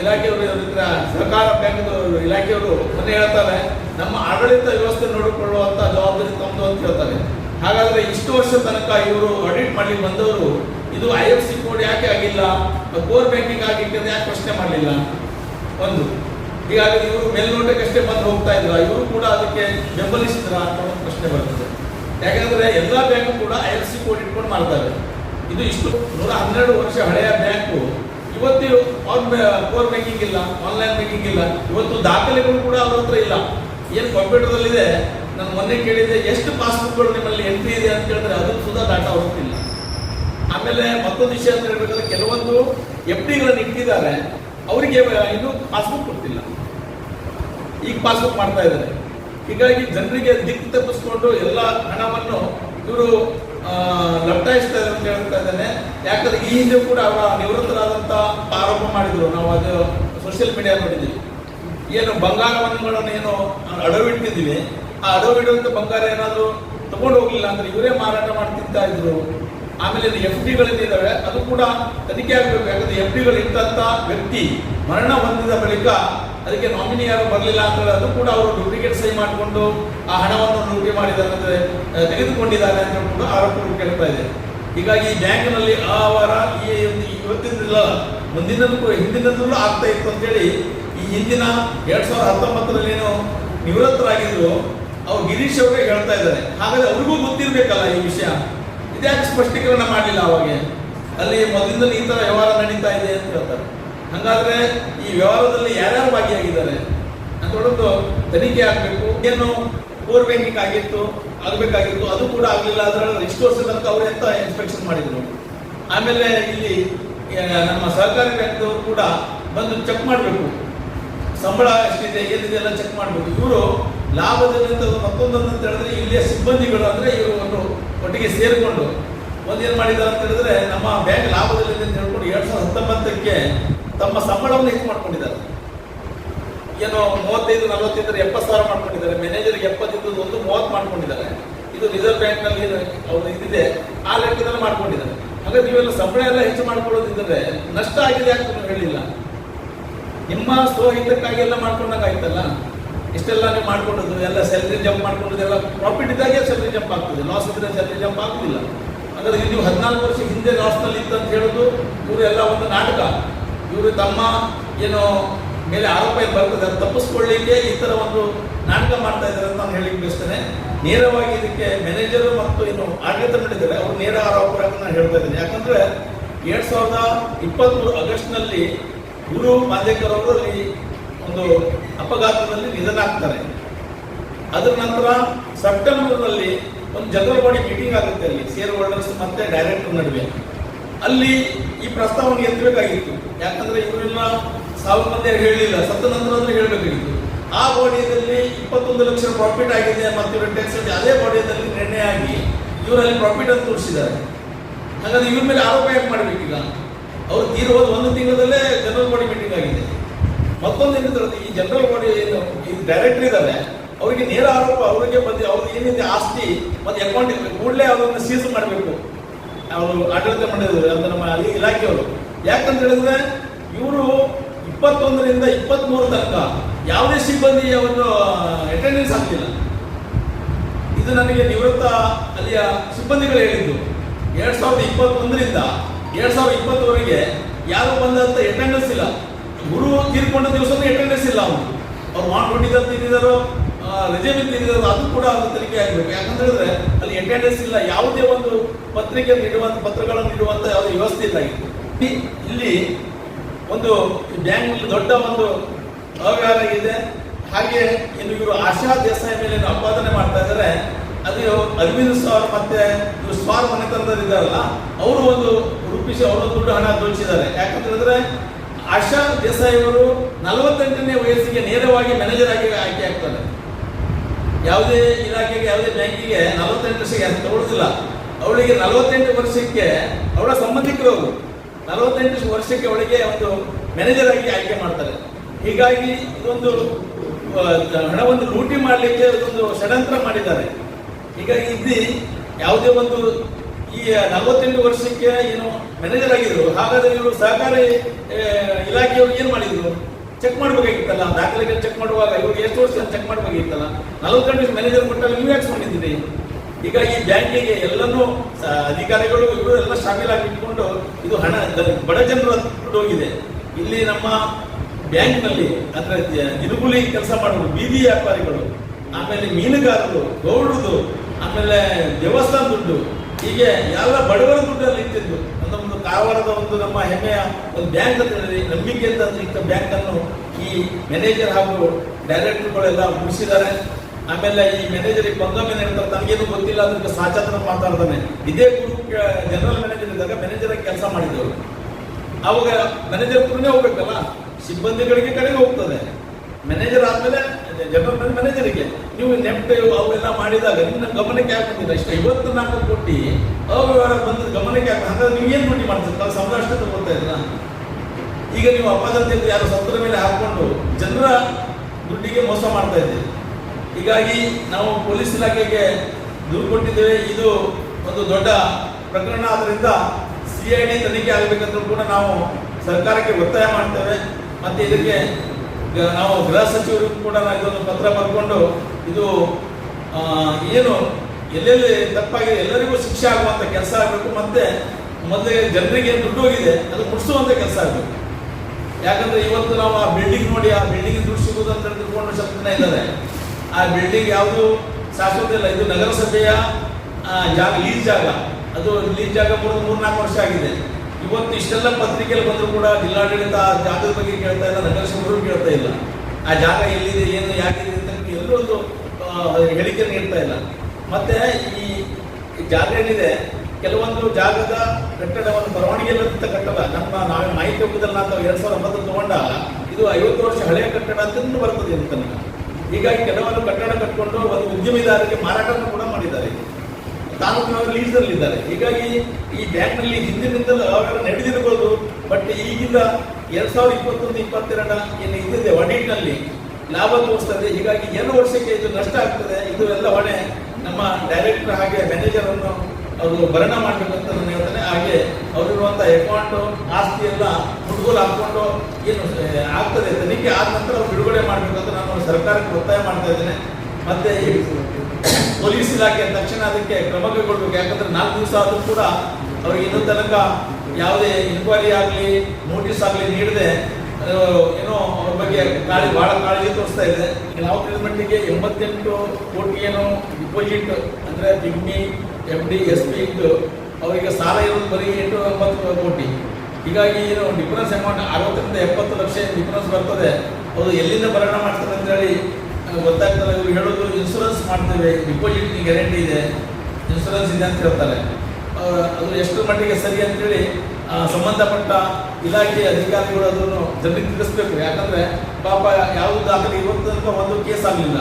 ಇಲಾಖೆಯವರು ಇರೋದ್ರಿಂದ ಸಹಕಾರ ಬ್ಯಾಂಕ್ ಇಲಾಖೆಯವರು ಮೊನ್ನೆ ಹೇಳ್ತಾರೆ, ನಮ್ಮ ಆಡಳಿತ ವ್ಯವಸ್ಥೆ ನೋಡಿಕೊಳ್ಳುವಂತ ಜವಾಬ್ದಾರಿ ತಮ್ಮದು ಅಂತ ಹೇಳ್ತಾರೆ. ಹಾಗಾದ್ರೆ ಇಷ್ಟು ವರ್ಷ ತನಕ ಇವರು ಆಡಿಟ್ ಮಾಡಿ ಬಂದವರು, ಇದು ಐ ಎಫ್ ಸಿ ಕೋಡ್ ಯಾಕೆ ಆಗಿಲ್ಲ? ಕೋರ್ ಬ್ಯಾಂಕಿಂಗ್ ಆಗಿಕ್ಕೆ ಯಾಕೆ ಪ್ರಶ್ನೆ ಮಾಡಲಿಲ್ಲ? ಒಂದು. ಹೀಗಾಗಿ ಇವರು ಮೇಲ್ನೋಟಕ್ಕಷ್ಟೇ ಬಂದು ಹೋಗ್ತಾ ಇದ್ರ. ಇವರು ಕೂಡ ಅದಕ್ಕೆ ಬೆಂಬಲಿಸಿದ್ರ ಅಂತ ಒಂದು ಪ್ರಶ್ನೆ ಬರ್ತದೆ. ಯಾಕಂದ್ರೆ ಎಲ್ಲ ಬ್ಯಾಂಕು ಕೂಡ ಐ ಎಲ್ ಸಿ ಕೋಡ್ ಇಟ್ಕೊಂಡು ಮಾಡ್ತಾರೆ. ಇದು ಇಷ್ಟು. ನೂರ ಹನ್ನೆರಡು ವರ್ಷ ಹಳೆಯ ಬ್ಯಾಂಕು. ಇವತ್ತು ಆನ್ ಕೋರ್ ಬ್ಯಾಂಕಿಂಗ್ ಇಲ್ಲ ಆನ್ಲೈನ್ ಬ್ಯಾಂಕಿಂಗ್ ಇಲ್ಲ. ಇವತ್ತು ದಾಖಲೆಗಳು ಕೂಡ ಅವ್ರ ಹತ್ರ ಇಲ್ಲ. ಏನು ಕಂಪ್ಯೂಟರ್ದಲ್ಲಿದೆ ನಾನು ಮೊನ್ನೆ ಕೇಳಿದ್ದೆ ಎಷ್ಟು ಪಾಸ್ಬುಕ್ಗಳು ನಿಮ್ಮಲ್ಲಿ ಎಂಟ್ರಿ ಇದೆ ಅಂತ ಹೇಳಿದ್ರೆ ಅದು ಸುಧಾ ಡಾಟಾ ಹೋಗ್ತಿಲ್ಲ ಆಮೇಲೆ ಮತ್ತೊಂದು ವಿಷಯ ಅಂತ ಹೇಳ್ಬೇಕಾದ್ರೆ ಕೆಲವೊಂದು ಎಫ್ ಡಿಗಳನ್ನು ಇಟ್ಟಿದ್ದಾರೆ. ಅವರಿಗೆ ಇನ್ನೂ ಪಾಸ್ಬುಕ್ ಕೊಡ್ತಿಲ್ಲ. ಈಗ ಪಾಸ್ಬುಕ್ ಮಾಡ್ತಾ ಇದ್ದಾರೆ. ಹೀಗಾಗಿ ಜನರಿಗೆ ದಿಕ್ಕು ತಪ್ಪಿಸ್ಕೊಂಡು ಎಲ್ಲ ಹಣವನ್ನು ಇವರು ಲಪ್ಟಾಯಿಸ್ತಾ ಅಂತ ಹೇಳ್ತಾ ಇದ್ದಾನೆ. ಯಾಕಂದ್ರೆ ಈ ಹಿಂದೆ ಕೂಡ ಅವರ ನಿವೃತ್ತರಾದಂತ ಆರೋಪ ಮಾಡಿದ್ರು. ನಾವು ಅದು ಸೋಷಿಯಲ್ ಮೀಡಿಯಾ ನೋಡಿದ್ವಿ. ಏನು ಬಂಗಾರವನ್ನು ಏನು ಅಡವಿಟ್ಟಿದ್ದೀವಿ. ಆ ಅಡವಿಡುವಂತ ಬಂಗಾರ ಏನಾದರೂ ತಗೊಂಡು ಹೋಗ್ಲಿಲ್ಲ ಅಂದ್ರೆ ಇವರೇ ಮಾರಾಟ ಮಾಡಿ ತಿಂತಾ ಇದ್ರು. ಆಮೇಲೆ ಎಫ್ ಡಿಗಳಿದ್ದಾವೆ ಅದು ಕೂಡ ತನಿಖೆ ಆಗಬೇಕು. ಯಾಕಂದ್ರೆ ಎಫ್ ಡಿಗಳು ಇಟ್ಟಂತ ವ್ಯಕ್ತಿ ಮರಣ ಹೊಂದಿದ ಬಳಿಕ ಅದಕ್ಕೆ ನಾಮಿನಿ ಯಾರು ಬರಲಿಲ್ಲ ಅಂತ ಅದು ಕೂಡ ಅವರು ಡೂಪ್ಲಿಕೇಟ್ ಸಹಿ ಮಾಡಿಕೊಂಡು ಆ ಹಣವನ್ನು ಲೂಟಿ ಮಾಡಿದ್ದಾರೆ ಅಂದರೆ ತೆಗೆದುಕೊಂಡಿದ್ದಾರೆ ಅಂತ ಕೂಡ ಆರೋಪಗಳು ಕೇಳ್ತಾ ಇದೆ. ಹೀಗಾಗಿ ಬ್ಯಾಂಕ್ನಲ್ಲಿ ಆ ವಾರ ಈ ಮುಂದಿನ ಮುಂದಿನದಕ್ಕೂ ಹಿಂದಿನದಲ್ಲೂ ಆಗ್ತಾ ಇತ್ತು ಅಂತೇಳಿ ಈ ಹಿಂದಿನ ಎರಡು ಸಾವಿರದ ಹತ್ತೊಂಬತ್ತರಲ್ಲಿ ಏನು ನಿವೃತ್ತರಾಗಿದ್ರು ಅವ್ರು ಗಿರೀಶ್ ಅವರೇ ಹೇಳ್ತಾ ಇದ್ದಾರೆ. ಹಾಗಾದ್ರೆ ಅವ್ರಿಗೂ ಗೊತ್ತಿರಬೇಕಲ್ಲ ಈ ವಿಷಯ. ಇದ್ಯಾಕೆ ಸ್ಪಷ್ಟೀಕರಣ ಮಾಡಲಿಲ್ಲ ಅವಾಗೆ? ಅಲ್ಲಿ ಮೊದಲಿಂದಲೂ ಈ ತರ ವ್ಯವಹಾರ ನಡೀತಾ ಇದೆ ಅಂತ ಹೇಳ್ತಾರೆ. ಹಂಗಾದ್ರೆ ಈ ವ್ಯವಹಾರದಲ್ಲಿ ಯಾರ್ಯಾರು ಭಾಗಿಯಾಗಿದ್ದಾರೆ? ಅಂತ ಹೇಳೋದು ತನಿಖೆ ಆಗಬೇಕು. ಏನು ಕೋರ್ ಬ್ಯಾಂಕಿಂಗ್ ಆಗಿತ್ತು ಆಗಬೇಕಾಗಿತ್ತು, ಅದು ಕೂಡ ಆಗಲಿಲ್ಲ. ಅದರಲ್ಲಿ ವರ್ಷ ತನಕ ಅವ್ರು ಎಂತ ಇನ್ಸ್ಪೆಕ್ಷನ್ ಮಾಡಿದ್ರು? ಆಮೇಲೆ ಇಲ್ಲಿ ನಮ್ಮ ಸಹಕಾರಿ ಬ್ಯಾಂಕ್ದವರು ಕೂಡ ಬಂದು ಚೆಕ್ ಮಾಡಬೇಕು. ಸಂಬಳ ಎಷ್ಟಿದೆ, ಏನಿದೆ ಎಲ್ಲ ಚೆಕ್ ಮಾಡಬೇಕು. ಇವರು ಲಾಭದಲ್ಲಿ ಮತ್ತೊಂದೊಂದು ಅಂತ ಹೇಳಿದ್ರೆ ಇಲ್ಲಿಯ ಸಿಬ್ಬಂದಿಗಳು ಅಂದರೆ ಇವರು ಒಂದು ಒಟ್ಟಿಗೆ ಸೇರಿಕೊಂಡು ಒಂದೇನು ಮಾಡಿದ್ದಾರೆ ಅಂತ ಹೇಳಿದ್ರೆ ನಮ್ಮ ಬ್ಯಾಂಕ್ ಲಾಭದಲ್ಲಿದೆ ಅಂತ ಹೇಳ್ಕೊಂಡು ಎರಡು ಸಾವಿರದ ಹತ್ತೊಂಬತ್ತಕ್ಕೆ ತಮ್ಮ ಸಂಬಳವನ್ನು ಹೆಚ್ಚು ಮಾಡ್ಕೊಂಡಿದ್ದಾರೆ. ಏನೋ ಮೂವತ್ತೈದು ನಲವತ್ತೈದರ ಎಪ್ಪತ್ತು ಸಾವಿರ ಮಾಡ್ಕೊಂಡಿದ್ದಾರೆ. ಮ್ಯಾನೇಜರ್ಗೆ ಎಪ್ಪತ್ತಿದ್ದು ಒಂದು ಮೂವತ್ತು ಮಾಡ್ಕೊಂಡಿದ್ದಾರೆ. ಇದು ರಿಸರ್ವ್ ಬ್ಯಾಂಕ್ನಲ್ಲಿ ಅವರು ಇದಿದೆ. ಆ ಲೆಕ್ಕದಲ್ಲಿ ಮಾಡ್ಕೊಂಡಿದ್ದಾರೆ. ಹಾಗಾದ್ರೆ ನೀವೆಲ್ಲ ಸಂಬಳ ಎಲ್ಲ ಹೆಚ್ಚು ಮಾಡ್ಕೊಳ್ಳೋದಿದ್ದರೆ ನಷ್ಟ ಆಗಿದೆ ಅಂತ ಹೇಳಿಲ್ಲ. ನಿಮ್ಮ ಸ್ವಹಿತಕ್ಕಾಗಿ ಎಲ್ಲ ಮಾಡ್ಕೊಂಡಾಗ ಆಯ್ತಲ್ಲ? ಇಷ್ಟೆಲ್ಲ ನೀವು ಮಾಡ್ಕೊಂಡದ್ದು, ಎಲ್ಲ ಸ್ಯಾಲ್ರಿ ಜಂಪ್ ಮಾಡ್ಕೊಂಡಿದ್ದು, ಎಲ್ಲ ಪ್ರಾಫಿಟ್ ಇದ್ದಾಗೆ ಸ್ಯಾಲ್ರಿ ಜಂಪ್ ಆಗ್ತದೆ. ಲಾಸ್ ಇದ್ರೆ ಸ್ಯಾಲ್ರಿ ಜಂಪ್ ಆಗುದಿಲ್ಲ. ಹಾಗಾದ್ರೆ ನೀವು ಹದಿನಾಲ್ಕು ವರ್ಷ ಹಿಂದೆ ಲಾಸ್ನಲ್ಲಿ ಇತ್ತು ಅಂತ ಹೇಳೋದು, ಇವರು ಎಲ್ಲ ಒಂದು ನಾಟಕ. ಇವರು ತಮ್ಮ ಏನು ಮೇಲೆ ಆರೋಪ ಏನು ಬರ್ತದೆ ತಪ್ಪಿಸ್ಕೊಳ್ಳಿಕ್ಕೆ ಈ ಥರ ಒಂದು ನಾಟಕ ಮಾಡ್ತಾ ಇದ್ದಾರೆ ಅಂತ ನಾನು ಹೇಳಿಕ್ಕೆ ಬಯಸ್ತೇನೆ. ನೇರವಾಗಿ ಇದಕ್ಕೆ ಮ್ಯಾನೇಜರ್ ಮತ್ತು ಇನ್ನು ಆಡಳಿತ ಅವರು ನೇರ ಆರೋಪ ನಾನು ಹೇಳ್ತಾ ಇದ್ದೇನೆ. ಯಾಕಂದ್ರೆ ಎರಡ್ ಸಾವಿರದ ಇಪ್ಪತ್ತ್ಮೂರು ಆಗಸ್ಟ್ನಲ್ಲಿ ಗುರು ಮಾದೇಕರ್ ಅವರು ಅಲ್ಲಿ ಒಂದು ಅಪಘಾತದಲ್ಲಿ ನಿಧನ ಆಗ್ತಾರೆ ಅದರ ನಂತರ ಸೆಪ್ಟೆಂಬರ್ನಲ್ಲಿ ಒಂದು ಜನರಲ್ ಬಾಡಿ ಮೀಟಿಂಗ್ ಆಗುತ್ತೆ ಅಲ್ಲಿ. ಶೇರ್ ಹೋಲ್ಡರ್ಸ್ ಮತ್ತೆ ಡೈರೆಕ್ಟರ್ ನಡುವೆ. ಅಲ್ಲಿ ಈ ಪ್ರಸ್ತಾವನೆ ಎತ್ತಬೇಕಾಗಿತ್ತು ಯಾಕಂದ್ರೆ ಇವರೆಲ್ಲ ಸಾವಿರ ಮಂದಿ ಹೇಳಲಿಲ್ಲ ಸತ್ತ ನಂತರ ಅಂದ್ರೆ ಹೇಳಬೇಕಾಗಿತ್ತು. ಆ ಬಾಡಿಯಲ್ಲಿ ಇಪ್ಪತ್ತೊಂದು ಲಕ್ಷ ಪ್ರಾಫಿಟ್ ಆಗಿದೆ ಮತ್ತು ಇವರ ಟ್ಯಾಕ್ಸ್ ಅದೇ ಬಾಡಿಯಲ್ಲಿ ನಿರ್ಣಯ ಆಗಿ ಇವರಲ್ಲಿ ಪ್ರಾಫಿಟ್ ಅಂತ ತೋರಿಸಿದ್ದಾರೆ. ಹಾಗಾದ್ರೆ ಇವ್ರ ಮೇಲೆ ಆರೋಪ ಯಾಕೆ ಮಾಡಬೇಕೀಗ? ಅವ್ರು ತೀರ್ ಹೋದ ಒಂದು ತಿಂಗಳಲ್ಲೇ ಜನರಲ್ ಬಾಡಿ ಮೀಟಿಂಗ್ ಆಗಿದೆ. ಮತ್ತೊಂದು ಏನಿದ್ರೆ ಈ ಜನರಲ್ ಬಾಡಿ ಏನು, ಈ ಡೈರೆಕ್ಟರ್ ಇದ್ದಾರೆ, ಅವರಿಗೆ ನೇರ ಆರೋಪ, ಅವರಿಗೆ ಬಂದು ಅವ್ರಿಗೆ ಏನಿದೆ ಆಸ್ತಿ, ಮತ್ತೆ ಅಕೌಂಟ್ ಕೂಡಲೇ ಅದನ್ನು ಸೀಸ್ ಮಾಡಬೇಕು. ಅವರು ಆಡಳಿತ ಮಾಡಿದ್ರು ಅಂತ ನಮ್ಮ ಅಲ್ಲಿ ಇಲಾಖೆಯವರು. ಯಾಕಂತ ಹೇಳಿದ್ರೆ ಇವರು ಇಪ್ಪತ್ತೊಂದರಿಂದ ಇಪ್ಪತ್ಮೂರು ತನಕ ಯಾವುದೇ ಸಿಬ್ಬಂದಿ ಒಂದು ಅಟೆಂಡೆನ್ಸ್ ಆಗ್ತಿಲ್ಲ. ಇದು ನನಗೆ ನಿವೃತ್ತ ಅಲ್ಲಿಯ ಸಿಬ್ಬಂದಿಗಳು ಹೇಳಿದ್ದು. ಎರಡ್ ಸಾವಿರದ ಇಪ್ಪತ್ತೊಂದರಿಂದ ಎರಡ್ ಸಾವಿರದ ಇಪ್ಪತ್ತವರೆಗೆ ಯಾರು ಬಂದಂತ ಅಟೆಂಡೆನ್ಸ್ ಇಲ್ಲ. ಗುರು ತೀರ್ಕೊಂಡ ದಿವಸ ಅಟೆಂಡೆನ್ಸ್ ಇಲ್ಲ ಅವರು. ಅವ್ರು ಮಾಡ್ಕೊಂಡಿದ್ದಂತ ತಿಂದಿದ್ದಾರೋ ರಜೆ ತಿಂದಿದ್ದಾರೋ ಅದು ಕೂಡ ತನಿಖೆ ಆಗಬೇಕು. ಯಾಕಂತ ಅಲ್ಲಿ ಅಟೆಂಡೆನ್ಸ್ ಇಲ್ಲ. ಯಾವುದೇ ಒಂದು ಪತ್ರಿಕೆ ನೀಡುವಂತ ಪತ್ರಗಳನ್ನು ನೀಡುವಂತ ಯಾವುದೇ ವ್ಯವಸ್ಥೆ ಇಲ್ಲ ಇಲ್ಲಿ. ಒಂದು ಬ್ಯಾಂಕ್ ದೊಡ್ಡ ಒಂದು ಅವ್ಯವಹಾರ ಇದೆ. ಹಾಗೆ ಇನ್ನು ಇವರು ಆಶಾ ದೇಸಾಯಿ ಮೇಲೆ ಅಪಾದನೆ ಮಾಡ್ತಾ ಇದ್ದಾರೆ. ಅದು ಅರವಿಂದ್ ಸಾವಿರ ಮತ್ತೆ ಇವರು ಸ್ವಾರ್ ಮನೆತನದಲ್ಲಿದ್ದಾರಲ್ಲ ಅವರು ಒಂದು ರೂಪಿಸಿ ಅವರು ದುಡ್ಡು ಹಣ ದೋಚಿದ್ದಾರೆ ಯಾಕಂತ ಹೇಳಿದ್ರೆ ಆಶಾ ದೇಸಾಯಿ ಅವರು ನಲವತ್ತೆಂಟನೇ ವಯಸ್ಸಿಗೆ ನೇರವಾಗಿ ಮ್ಯಾನೇಜರ್ ಆಗಿ ಆಯ್ಕೆ ಆಗ್ತಾರೆ. ಯಾವುದೇ ಇಲಾಖೆಗೆ, ಯಾವುದೇ ಬ್ಯಾಂಕಿಗೆ ನಲವತ್ತೆಂಟು ವರ್ಷಕ್ಕೆ ತಗೊಳ್ಳೋದಿಲ್ಲ ಅವಳಿಗೆ ನಲವತ್ತೆಂಟು ವರ್ಷಕ್ಕೆ ಅವಳ ಸಂಬಂಧಿಕರು ಅವರು. ನಲವತ್ತೆಂಟು ವರ್ಷಕ್ಕೆ ಅವಳಿಗೆ ಒಂದು ಮ್ಯಾನೇಜರ್ ಆಗಿ ಆಯ್ಕೆ ಮಾಡ್ತಾರೆ. ಹೀಗಾಗಿ ಇದೊಂದು ಹಣವನ್ನು ಲೂಟಿ ಮಾಡಲಿಕ್ಕೆ ಇದೊಂದು ಷಡ್ಯಂತ್ರ ಮಾಡಿದ್ದಾರೆ. ಹೀಗಾಗಿ ಇಲ್ಲಿ ಯಾವುದೇ ಒಂದು ಈ ನಲವತ್ತೆಂಟು ವರ್ಷಕ್ಕೆ ಏನು ಮ್ಯಾನೇಜರ್ ಆಗಿದ್ರು. ಹಾಗಾದ್ರೆ ಇವರು ಸಹಕಾರಿ ಇಲಾಖೆಯವರು ಏನು ಮಾಡಿದ್ರು? ಚೆಕ್ ಮಾಡಬೇಕಾಗಿತ್ತಲ್ಲ? ದಾಖಲೆಗಳು ಚೆಕ್ ಮಾಡುವಾಗ ಇವರು ಎಷ್ಟು ವರ್ಷ ಚೆಕ್ ಮಾಡಬೇಕಾಗಿತ್ತಲ್ಲ? ನಲವತ್ತು ಗಂಟೆ ಮ್ಯಾನೇಜರ್ ಮಟ್ಟ ನೀವು ಯಾಕೆ ಈಗ ಈ ಬ್ಯಾಂಕಿಗೆ ಎಲ್ಲನೂ ಅಧಿಕಾರಿಗಳು ಇವರು ಎಲ್ಲ ಶಾಮೀಲಾಗಿ ಇಟ್ಕೊಂಡು ಇದು ಹಣ ಬಡ ಜನರ ಹೋಗಿದೆ. ಇಲ್ಲಿ ನಮ್ಮ ಬ್ಯಾಂಕ್ನಲ್ಲಿ, ಅಂದ್ರೆ, ದಿನಗೂಲಿ ಕೆಲಸ ಮಾಡೋರು, ಬೀದಿ ವ್ಯಾಪಾರಿಗಳು, ಆಮೇಲೆ ಮೀನುಗಾರರು ಗೌಡರು ಆಮೇಲೆ ದೇವಸ್ಥಾನ ದುಡ್ಡು, ಹೀಗೆ ಎಲ್ಲ ಬಡವರ ದುಡ್ಡಲ್ಲಿ ಇಟ್ಟಿದ್ದು. ಕಾರವಾರದ ಒಂದು ನಮ್ಮ ಹೆಮ್ಮೆಯ ಒಂದು ಬ್ಯಾಂಕ್ ಅಂತ ನಂಬಿಕೆ ಅಂತ ಸಿಕ್ಕ ಬ್ಯಾಂಕ್ ಅನ್ನು ಈ ಮ್ಯಾನೇಜರ್ ಹಾಗೂ ಡೈರೆಕ್ಟರ್ಗಳೆಲ್ಲ ಮುಗಿಸಿದ್ದಾರೆ. ಆಮೇಲೆ ಈ ಮ್ಯಾನೇಜರ್ ಬಂದೊಮ್ಮೆ ಹೇಳ್ತಾರೆ, ತನಗೇನು ಗೊತ್ತಿಲ್ಲ ಅದಕ್ಕೆ ಸಾಚಾತನ ಮಾತಾಡ್ತಾನೆ ಇದೇ ಗ್ರೂಪ್ ಜನರಲ್ ಮ್ಯಾನೇಜರ್ ಇದ್ದಾಗ ಮ್ಯಾನೇಜರ್ ಕೆಲಸ ಮಾಡಿದವರು. ಅವಾಗ ಮ್ಯಾನೇಜರ್ ಕೂಡ ಹೋಗ್ಬೇಕಲ್ಲ? ಸಿಬ್ಬಂದಿಗಳಿಗೆ ಕಡೆಗೆ ಹೋಗ್ತದೆ. ಮ್ಯಾನೇಜರ್ ಆದಮೇಲೆ ಜನರಲ್ ಮ್ಯಾನೇಜರಿಗೆ ನೀವು ನೆಫ್ಟ್ ಅವೆಲ್ಲ ಮಾಡಿದಾಗ ನಿಮ್ಮ ಗಮನಕ್ಕೆ ಯಾಕೆ ಇಷ್ಟ ಇವತ್ತು ಐವತ್ತು ನಾಲ್ಕು ಕೋಟಿ ಅವ್ಯವಹಾರ ಬಂದ ಗಮನಕ್ಕೆ ಯಾಕೆ ಹಾಗಾದ್ರೆ ನೀವು ಏನು ಡ್ಯೂಟಿ ಮಾಡ್ತೀರಿ? ತಾವು ಸಂಬಳ ಅಷ್ಟೇ ಇದ್ರ ಈಗ ನೀವು ಅಪದಾರ್ಥ ಯಾರು ಸತ್ತರ ಮೇಲೆ ಹಾಕೊಂಡು ಜನರ ದುಡ್ಡಿಗೆ ಮೋಸ ಮಾಡ್ತಾ ಇದ್ದೀರಿ. ಹೀಗಾಗಿ ನಾವು ಪೊಲೀಸ್ ಇಲಾಖೆಗೆ ದೂರು ಕೊಟ್ಟಿದ್ದೇವೆ. ಇದು ಒಂದು ದೊಡ್ಡ ಪ್ರಕರಣ. ಆದ್ದರಿಂದ ಸಿ ಐ ಡಿ ತನಿಖೆ ಆಗಬೇಕಂತ ಕೂಡ ನಾವು ಸರ್ಕಾರಕ್ಕೆ ಒತ್ತಾಯ ಮಾಡ್ತೇವೆ. ಮತ್ತೆ ಇದಕ್ಕೆ ನಾವು ಗೃಹ ಸಚಿವರು ಕೂಡ ಇದೊಂದು ಪತ್ರ ಬರ್ಕೊಂಡು ಇದು ಏನು ಎಲ್ಲೆಲ್ಲಿ ತಪ್ಪಾಗಿದೆ, ಎಲ್ಲರಿಗೂ ಶಿಕ್ಷೆ ಆಗುವಂತ ಕೆಲಸ ಆಗಬೇಕು, ಮತ್ತೆ ಮೊದಲು ಜನರಿಗೆ ದುಡ್ಡು ಹೋಗಿದೆ, ಅದು ಮುಟ್ಟಿಸುವಂತ ಕೆಲಸ ಆಗಬೇಕು. ಯಾಕಂದ್ರೆ ಇವತ್ತು ನಾವು ಆ ಬಿಲ್ಡಿಂಗ್ ನೋಡಿ, ಆ ಬಿಲ್ಡಿಂಗ್ ದುಡ್ಡು ಸಿಗುವುದು ಅಂತ ತಿಳ್ಕೊಂಡು ಸ್ವಲ್ಪ ಜನ ಇದ್ದಾರೆ. ಆ ಬಿಲ್ಡಿಂಗ್ ಯಾವುದು ಶಾಶ್ವತ ಇದು ನಗರಸಭೆಯ ಜಾಗ ಲೀಸ್ ಜಾಗ. ಅದು ಲೀಸ್ ಜಾಗ ಮೂರು ಮೂರ್ನಾಲ್ಕು ವರ್ಷ ಆಗಿದೆ. ಇವತ್ತು ಇಷ್ಟೆಲ್ಲ ಪತ್ರಿಕೆಯಲ್ಲಿ ಬಂದರೂ ಕೂಡ ಜಿಲ್ಲಾಡಳಿತ ಆ ಜಾಗದ ಬಗ್ಗೆ ಕೇಳ್ತಾ ಇಲ್ಲ ನಗರಸಭೆಯವರು ಕೇಳ್ತಾ ಇಲ್ಲ. ಆ ಜಾಗ ಎಲ್ಲಿದೆ, ಏನು, ಯಾಕಿದೆ ಅಂತ ಎಲ್ಲರೂ ಒಂದು ಹೇಳಿಕೆ ನೀಡ್ತಾ ಇಲ್ಲ. ಮತ್ತೆ ಈ ಜಾಗ ಏನಿದೆ, ಕೆಲವೊಂದು ಜಾಗದ ಕಟ್ಟಡವನ್ನು ಇಲ್ಲದಂತ ಕಟ್ಟಡ ನಮ್ಮ ನಾವೇ ಮಾಹಿತಿ ಹೋಗುದಲ್ಲ ನಾವು ಎರಡು ಸಾವಿರದ ಒಂಬತ್ತು ತಗೊಂಡಾಗ ಇದು ಐವತ್ತು ವರ್ಷ ಹಳೆಯ ಕಟ್ಟಡ ಅಂತ ಬರ್ತದೆ ಅಂತ. ಹೀಗಾಗಿ ಕೆಲವೊಂದು ಕಟ್ಟಡ ಕಟ್ಕೊಂಡು ಒಂದು ಉದ್ಯಮಿದಾರರಿಗೆ ಮಾರಾಟವನ್ನು ಕೂಡ ಮಾಡಿದ್ದಾರೆ. ತಾಲೂಕಿನವರು ಲೀಡ್ಸಲ್ಲಿ ಇದ್ದಾರೆ ಹೀಗಾಗಿ ಈ ಬ್ಯಾಂಕ್ನಲ್ಲಿ ಹಿಂದಿನಿಂದಲೂ ಅವರು ನಡೆದಿರಬಹುದು ಬಟ್ ಈಗಿಂದ ಎರಡ್ ಸಾವಿರದ ಇಪ್ಪತ್ತೊಂದು ಇಪ್ಪತ್ತೆರಡ ಏನು ಇದಿದೆ ಆಡಿಟ್ನಲ್ಲಿ ಲಾಭ ತೋರಿಸ್ತದೆ. ಹೀಗಾಗಿ ಎರಡು ವರ್ಷಕ್ಕೆ ಇದು ನಷ್ಟ ಆಗ್ತದೆ. ಇದು ಎಲ್ಲ ಹೊಣೆ ನಮ್ಮ ಡೈರೆಕ್ಟರ್ ಹಾಗೆ ಮ್ಯಾನೇಜರ್ ಅನ್ನು ಅವರು ಭರಣ ಮಾಡಬೇಕಂತ ನಾನು ಹೇಳ್ತೇನೆ. ಹಾಗೆ ಅವರಿರುವಂಥ ಅಕೌಂಟ್, ಆಸ್ತಿ ಎಲ್ಲ ಮುಟ್ಗೋಲು ಹಾಕೊಂಡು ಏನು ಆಗ್ತದೆ. ತನಿಖೆ ಆದ ನಂತರ ಬಿಡುಗಡೆ ಮಾಡಬೇಕಂತ ನಾನು ಸರ್ಕಾರಕ್ಕೆ ಒತ್ತಾಯ ಮಾಡ್ತಾ ಇದ್ದೇನೆ. ಮತ್ತೆ ಪೊಲೀಸ್ ಇಲಾಖೆ ತಕ್ಷಣ ಅದಕ್ಕೆ ಕ್ರಮ ಕೈಗೊಳ್ಬೇಕು. ಯಾಕಂದ್ರೆ ನಾಲ್ಕು ದಿವಸ ಆದರೂ ಕೂಡ ಅವ್ರಿಗೆ ಇನ್ನೂ ತನಕ ಯಾವುದೇ ಇನ್ಕ್ವೈರಿ ಆಗಲಿ ನೋಟಿಸ್ ಆಗಲಿ ನೀಡದೆ ಏನೋ ಅವ್ರ ಬಗ್ಗೆ ಕಾಳಿ ಬಹಳ ಕಾಳಜಿ ತೋರಿಸ್ತಾ ಇದೆ. ನಾವು ತಿಳಿದ ಮಟ್ಟಿಗೆ ಎಂಬತ್ತೆಂಟು ಕೋಟಿ ಏನೋ ಡಿಪಾಸಿಟ್ ಅಂದ್ರೆ pigmy F D S P ಇದ್ದು ಅವರಿಗೆ ಸಾಲ ಇರೋದು ಬರೀ ಎಂಟು ಎಂಬತ್ತು ಕೋಟಿ. ಹೀಗಾಗಿ ಏನು ಡಿಫರೆನ್ಸ್ ಅಮೌಂಟ್ ಅರವತ್ತರಿಂದ ಎಪ್ಪತ್ತು ಲಕ್ಷ ಡಿಫರೆನ್ಸ್ ಬರ್ತದೆ. ಅದು ಎಲ್ಲಿಂದ ಭರಣ ಮಾಡ್ತಾರೆ ಅಂತ ಹೇಳಿ ಗೊತ್ತಾಗ್ತಲ್ಲ, ಇವ್ರು ಹೇಳೋದು ಇನ್ಶೂರೆನ್ಸ್ ಮಾಡ್ತೇವೆ ಡಿಪಾಸಿಟ್ ಗ್ಯಾರಂಟಿ ಇದೆ ಇನ್ಶೂರೆನ್ಸ್ ಇದೆ ಅಂತ ಹೇಳ್ತಾರೆ. ಅದು ಎಷ್ಟು ಮಟ್ಟಿಗೆ ಸರಿ ಅಂತೇಳಿ ಸಂಬಂಧಪಟ್ಟ ಇಲಾಖೆ ಅಧಿಕಾರಿಗಳು ಅದನ್ನು ಜನರಿಗೆ ತಿಳಿಸ್ಬೇಕು ಯಾಕಂದ್ರೆ ಪಾಪ ಯಾವುದು ದಾಖಲೆ ಇವತ್ತು ಒಂದು ಕೇಸ್ ಆಗಲಿಲ್ಲ.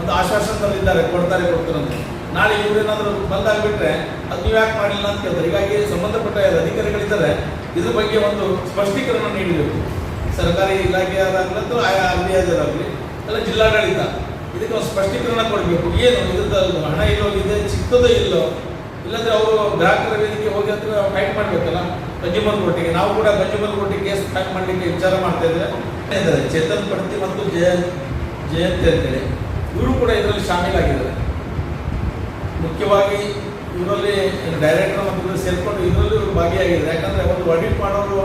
ಒಂದು ಆಶ್ವಾಸನದಲ್ಲಿದ್ದಾರೆ ಕೊಡ್ತಾರೆ ಕೊಡ್ತಾರೆ ಅಂತ. ನಾಳೆ ಇವರೇನಾದರೂ ಬಂದಾಗ್ಬಿಟ್ರೆ ಅದು ನೀವು ಯಾಕೆ ಮಾಡಲಿಲ್ಲ ಅಂತ ಕೇಳ್ತಾರೆ. ಹೀಗಾಗಿ ಸಂಬಂಧಪಟ್ಟ ಅಧಿಕಾರಿಗಳಿದ್ದಾರೆ, ಇದ್ರ ಬಗ್ಗೆ ಒಂದು ಸ್ಪಷ್ಟೀಕರಣ ನೀಡಬೇಕು. ಸರ್ಕಾರಿ ಇಲಾಖೆಯಾದಾಗಲಿ ಅಥವಾ ಆಯಾ ಆರ್ ಅಲ್ಲ ಜಿಲ್ಲಾಡಳಿತ. ಇದಕ್ಕೆ ಒಂದು ಸ್ಪಷ್ಟೀಕರಣ ಕೊಡಬೇಕು. ಏನು? ಇದ್ರದ್ದು ಹಣ ಇಲ್ಲೋ ಇದೆ, ಚಿಕ್ಕದೋ ಇಲ್ಲೋ? ಇಲ್ಲಾಂದ್ರೆ ಅವರು ಗ್ರಾಹಕರ ವೇದಿಕೆ ಹೋಗಿ ಅಂತ ಫೈಟ್ ಮಾಡಬೇಕಲ್ಲ? ಗಂಜುಮಲ್ ಕೋರ್ಟಿಗೆ ನಾವು ಕೂಡ ಗಂಜುಮಲ್ ಕೋರ್ಟಿಗೆ ಕೇಸ್ ಫೈಟ್ ಮಾಡಲಿಕ್ಕೆ ವಿಚಾರ ಮಾಡ್ತಾ ಇದ್ದಾರೆ ಚೇತನ್ ಪಡ್ತಿ ಮತ್ತು ಜಯ, ಜಯಂತಿ ಅಂತೇಳಿ. ಇವರು ಕೂಡ ಇದರಲ್ಲಿ ಶಾಮೀಲಾಗಿದ್ದಾರೆ. ಮುಖ್ಯವಾಗಿ ಇವರಲ್ಲಿ ಡೈರೆಕ್ಟರ್ ಮತ್ತು ಸೇರ್ಕೊಂಡು ಇದರಲ್ಲೂ ಭಾಗಿಯಾಗಿದ್ದಾರೆ. ಯಾಕಂದ್ರೆ ಒಂದು ಆಡಿಟ್ ಮಾಡೋರು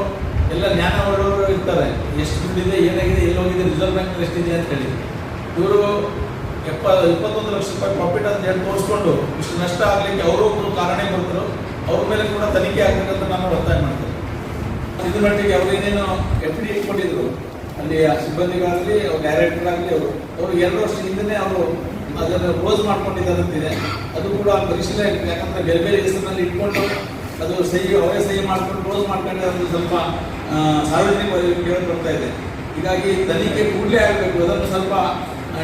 ಎಲ್ಲ ಜ್ಞಾನ ಉಳ್ಳವರು ಇರ್ತಾರೆ. ಎಷ್ಟು ದುಡ್ಡಿದೆ ಏನಾಗಿದೆ ಎಲ್ಲಿ ಹೋಗಿದೆ ರಿಸರ್ವ್ ಬ್ಯಾಂಕ್ ಎಷ್ಟಿದೆ ಅಂತ ಹೇಳಿ. ಇವರು ಎಪ್ಪ, ಇಪ್ಪತ್ತೊಂದು ಲಕ್ಷ ರೂಪಾಯಿ ಪ್ರಾಫಿಟ್ ಅಂತ ಹೇಳಿ ತೋರಿಸ್ಕೊಂಡು ಇಷ್ಟು ನಷ್ಟ ಆಗಲಿಕ್ಕೆ ಅವರು ಒಬ್ಬರು ಕಾರಣ ಬರ್ತಾರೆ ಅವ್ರ ಮೇಲೆ ಕೂಡ ತನಿಖೆ ಆಗಬೇಕಂತ ನಾನು ಒತ್ತಾಯ ಮಾಡ್ತೇನೆ. ಇದ್ರ ಮಟ್ಟಿಗೆ ಅವ್ರು ಏನೇನು ಎಫ್ ಡಿ ಇಟ್ಕೊಂಡಿದ್ರು ಅಲ್ಲಿ ಆ ಸಿಬ್ಬಂದಿಗಳಾಗಲಿ ಡೈರೆಕ್ಟರ್ ಆಗಲಿ ಅವರು ಅವರು ಎರಡು ವರ್ಷ ಹಿಂದೆ ಅವರು ಅದನ್ನು ಕ್ಲೋಸ್ ಮಾಡ್ಕೊಂಡಿದ್ದಾರಂತಿದೆ ಅದು ಕೂಡ ಪರಿಶೀಲನೆ ಇದೆ. ಯಾಕಂದ್ರೆ ಬೇರೆ ಬೇರೆ ಹೆಸರಿನಲ್ಲಿ ಇಟ್ಕೊಂಡು ಅದು ಸಹಿ ಅವರೇ ಸಹಿ ಮಾಡ್ಕೊಂಡು ಕ್ಲೋಸ್ ಮಾಡ್ಕೊಂಡ್ರೆ ಅದು ಸ್ವಲ್ಪ ಆ, ಸಾರ್ವಜನಿಕ ವಲಯಕ್ಕೆ ಕೇಳಿ ಬರ್ತಾ ಇದೆ ಹೀಗಾಗಿ ತನಿಖೆ ಕೂಡಲೇ ಆಗಬೇಕು ಅದನ್ನು ಸ್ವಲ್ಪ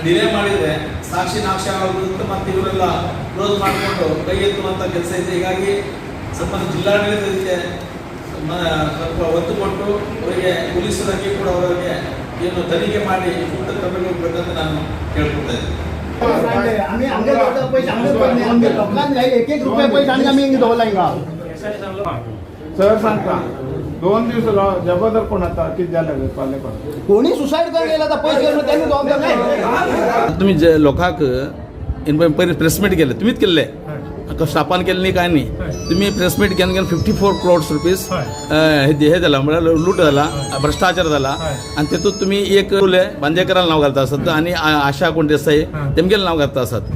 ಡಿಲೇ ಮಾಡಿದರೆ ಸಾಕ್ಷಿ ನಾಶ ಆಗೋದು ಮತ್ತು ಇವರೆಲ್ಲ ಕ್ಲೋಸ್ ಮಾಡಿಕೊಂಡು ಕೈ ಎತ್ತುವಂಥ ಕೆಲಸ ಇದೆ ಹೀಗಾಗಿ ಸಂಬಂಧ ಜಿಲ್ಲಾಡಳಿತಕ್ಕೆ ಮ- ಸ್ವಲ್ಪ ಒತ್ತು ಕೊಟ್ಟು ಅವರಿಗೆ ಪೊಲೀಸರಿಗೆ ಕೂಡ ಅವರಿಗೆ ಏನು ತನಿಖೆ ಮಾಡಿ ಸೂಕ್ತ ಕ್ರಮ ಹೋಗ್ಬೇಕಂತ ನಾನು ಕೇಳ್ಕೊತಾ ಇದ್ದೀನಿ आम्ही आमच्या गावचा पैसे आमचे पण नाही. आमच्या लोकांना नाही. एक एक रुपये पैसे आणि आम्ही इंग्लिश बोलाय का सर सांगता. दोन दिवस ला- जबरदस्त कोण आता किती झालं पाले पण कोणी सुसाईड करून गेला तर पैसे घेऊन त्यांनी जबाबदार नाही. तुम्ही जे लोकांक इन पहिले प्रेस मीट केले तुम्हीच केले. स्थापन केले नाही काय नाही. तुम्ही प्रेस मीट केलं केलं फिफ्टी फोर क्रोड्स रुपीज. हे झालं म्हणजे लूट झाला भ्रष्टाचार झाला. आणि तेतून तुम्ही एक बांदेकराला नाव घालता असत आणि आशा कोण देसाई हं. तेमगेला नाव घालता असत.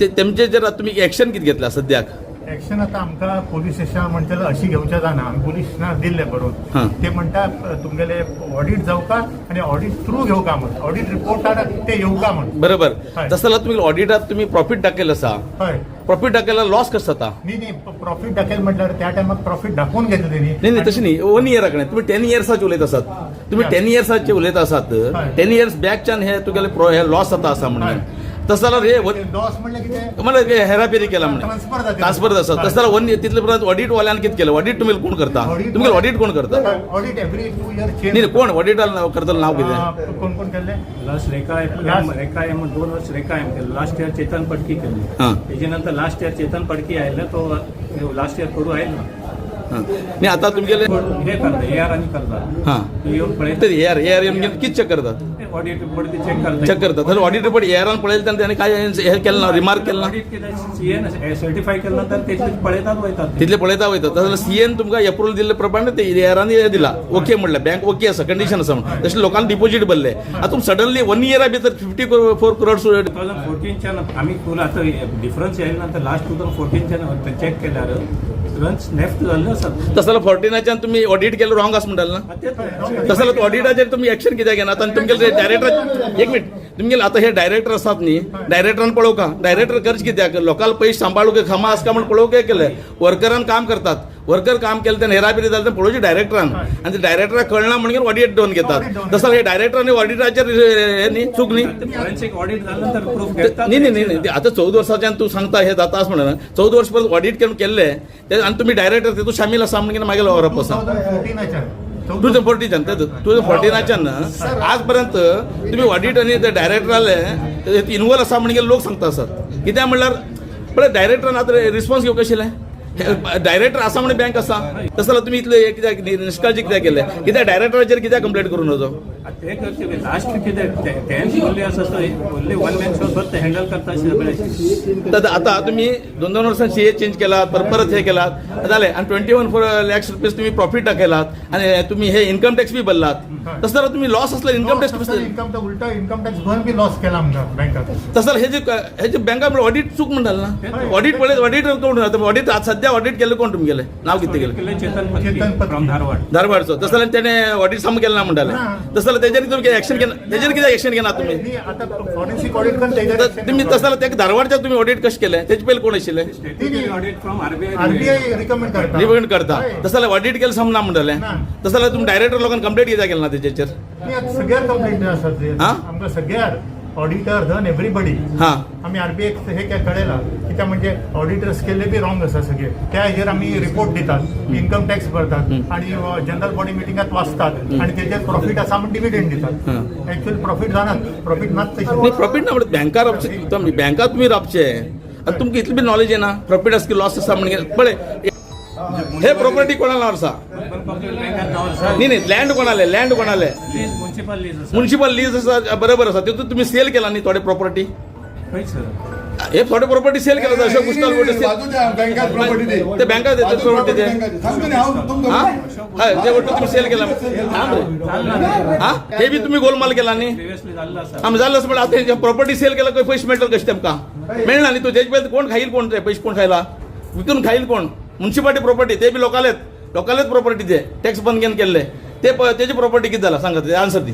ते तेमचे जर तुम्ही ऍक्शन किती घेतला सद्याक एक्शन आता आमकां पोलीस स्टेशन म्हणटलें अशी घेवचें जाना आमी पुलीस स्टेशनार दिल्ले. बरोवन ते म्हणटा तुमगेले ऑडिट जावका आनी ऑडिट थ्रू घेवका म्हण? ऑडिट रिपोर्टार ते येवका म्हण? बरोबर. तसं जाल्यार तुम्ही ऑडिटात तुम्ही प्रॉफिट दाखयला असा. हय. प्रॉफिट दाखयला लॉस कसं जाता न्ही न्ही प्रॉफीट दाखयल म्हटल्यार त्या टायमार प्रॉफीट दाखोवन घेतले नाही नाही तशी नाही. वन इयराक नाही तुम्ही टेन इयर्साचे उलयत आसात तुम्ही. टेन इयर्साचे उलयत आसात. टेन इयर्स बॅकच्यान हे तुगेले हे लॉस जाता आसा म्हणून. तसं जाल्यार हे वन- लॉस म्हणल्यार कितें मला हे हेराफेरी केला म्हणजे Transfer जाता. ट्रान्सफर आसा हय. तसं जाल्यार वन तितले पर्यंत ऑडिट वाल्यान कितें केलं ऑडिट तुम्ही कोण करता Audit तुमगे ऑडिट कोण करता ऑडिट एवरी टू इयर नाही नाही, कोण ऑडिटाला करता नाव कितें चेंज कोण कोण केल्ले last Rekha Last- Rekha M दोन वर्ष रेखा एम केलं लास्ट इयर चेतन पडकी केली हां त्याच्यानंतर लास्ट इयर चेतन पडकी आयलं तो लास्ट इयर करू आहे ना हां नाही आता तुमगेले हे करता ए आर आणि करता. हां. येऊन पळयत ते एआर एआर किती चेक करतात? ऑडिट रिपोर्ट चेक करता. चेक करतात. तर ऑडिट रिपोर्ट एआरान पळयला त्याने त्याने काय हे केलं ना रिमार्क केलं ना? ऑडिट केलं सीएन सर्टिफाय केलं नंतर त्याचे पळयतात वयतात. तिथले पळयता वयता तसं सीएन तुमकां अप्रुवल दिल्ले प्रमाणे ते एरान हे दिला. ओके म्हणलं बँक ओके आसा कंडिशन आसा म्हणून तशें लोकांनी डिपॉझिट भरले. आता सडनली वन इयरा भितर fifty four crores two thousand फोर्टीनच्या आम्ही फुल आता डिफरन्स नंतर लास्ट टू थाउजंड फोर्टीनच्या चेक केल्यार रन्स नेफ्ट झालं असत तसं जाल्यार फोर्टिनाच्यान तुम्ही ऑडिट केलं रॉंग आसा म्हणटाल ना? तसं जाल्यार ऑडिटाचेर तुमी एक्शन कित्याक घेनात आनी तुमगेले डायरेक्टर एक मिनिट तुमगेले आता हे डायरेक्टर आसात न्ही डायरेक्टरान पळोवका डायरेक्टर खर्च कित्याक लोकांना पैसे सांबाळूक खमा आसा काय म्हणून पळोवक केले? वर्करान काम करतात. वर्कर काम केलं त्यांना हेराबिरी झालं तें डायरेक्टरांना डायरेक्टरान आनी ते डायरेक्टराक कळना म्हणून ऑडिट डोन घेतात. तसं हे डायरेक्टर आनी ऑडिटाचेर चुकली न्ही चूक न्ही. न्ही न्ही न्ही आतां चवदा वर्साच्यान तूं सांगता हे जाता आसा म्हणून चवदा वर्स परत ऑडिट करून केल्ले ते आनी तुमी डायरेक्टर तू शामील आसा म्हणून मागे आरोप आसा टू थाउजंड फोर्टीच्यान टू थाउजंड फोर्टीनाच्यान आज पर्यंत तुम्ही ऑडिट आणि ते डायरेक्टराले इन्व्हॉल्व्ह असा म्हणजे लोक सांगता असतात कित्याक म्हणल्यार पळय डायरेक्टरान आतां रिस्पॉन्स घेवंक कशें डायरेक्टर आसा म्हणून बँक आसा तसं जाल्यार तुमी इतले हे कित्याक निश्काळजी कित्याक केले कित्याक डायरेक्टराचेर कित्याक कंप्लेंट करून नजो ते करचे लास्ट कितें तेंच उरले आसा only one man show but ते हँडल करता सगळे तर आता तुम्ही दोन दोन वर्षांनी सी ए चेंज केलात परत परत हे केलात. झाले आणि twenty one four lakhs rupees तुम्ही प्रॉफिट टाकेलात. आणि तुम्ही हे इन्कम टॅक्स बी भरलात. तसं जाल्यार तुम्ही लॉस असला इन्कम टॅक्स इन्कम उलटा इन्कम टॅक्स भरून बी लॉस केला आमकां बँकात तसं जाल्यार हे जे हे जे बँका ऑडिट चूक म्हणटाल ना? ऑडिट पळय ऑडिट ऑडिट सध्या ऑडिट केलं कोण तुम्ही गेले नाव किती गेलं चेतन फ्रॉम धारवाड. धारवाडचं. तसं त्याने ऑडिट सम केलं ना म्हणताले तसं त्याच्याने तुम्ही ऍक्शन केलं त्याच्याने किती ऍक्शन घेणार तुम्ही? आता फॉरेन्सिक ऑडिट पण तुम्ही तसं त्या धारवाडच्या तुम्ही ऑडिट कसं केलं त्याचे पहिले कोण असेल ऑडिट रिकमेंड करता रिकमेंड करता. तसं ऑडिट केलं सम ना म्हणताले तसं तुम्ही डायरेक्टर लोकांना कंप्लेंट घेता केलं ना त्याच्यावर? सगळ्यार कंप्लेंट आसा सगळ्यार ऑडिटर धन एवरीबडी हां. आम्ही आरबीआय हे काय कळेला की त्या म्हणजे ऑडिटर्स केले बी रॉंग आसा सगळे. त्या हेजेर आम्ही रिपोर्ट दितात इन्कम टॅक्स भरतात आणि जनरल बॉडी मिटिंगात वाचतात आणि तेजेर प्रॉफिट आसा म्हणून डिविडेंड दितात. ऍक्च्युअली प्रॉफिट जाणार प्रॉफिट नाच प्रॉफिट ना बँका तुम्ही बँका तुम्ही राबचे आणि तुमका इतली बी नॉलेज येना प्रॉफिट आस की लॉस आसा म्हणजे पळय हे प्रॉपर्टी कोणाला आसा नाही नाही लँड कोणाले लँड कोणाले लीज म्युन्सिपल लीज आसा म्युन्सिपल लीज आसा बरोबर आसा तितून तुम्ही सेल केला न्ही थोडे प्रॉपर्टी हे थोडे प्रॉपर्टी सेल केला अशोक दे ते बँका देतात प्रॉपर्टी ते तुमकां हा जे वाटतं तुम्ही सेल केला थांब रे. हा हे बी तुम्ही गोलमाल केला न्ही आम जाल्लो पण आता प्रॉपर्टी सेल केला काही पैसे मेळटले कशे तेमकां मेळना न्ही तू तेजे पयलीं कोण खाईल कोण ते पैसे कोण खायला विकून खाईल कोण म्युन्सिपालिटी प्रॉपर्टी ते बी लोकालेत लोकालेच प्रॉपर्टी ते टॅक्स बंद केन केल्ले ते त्याची प्रॉपर्टी किती जाला सांगा ते. आन्सर दी.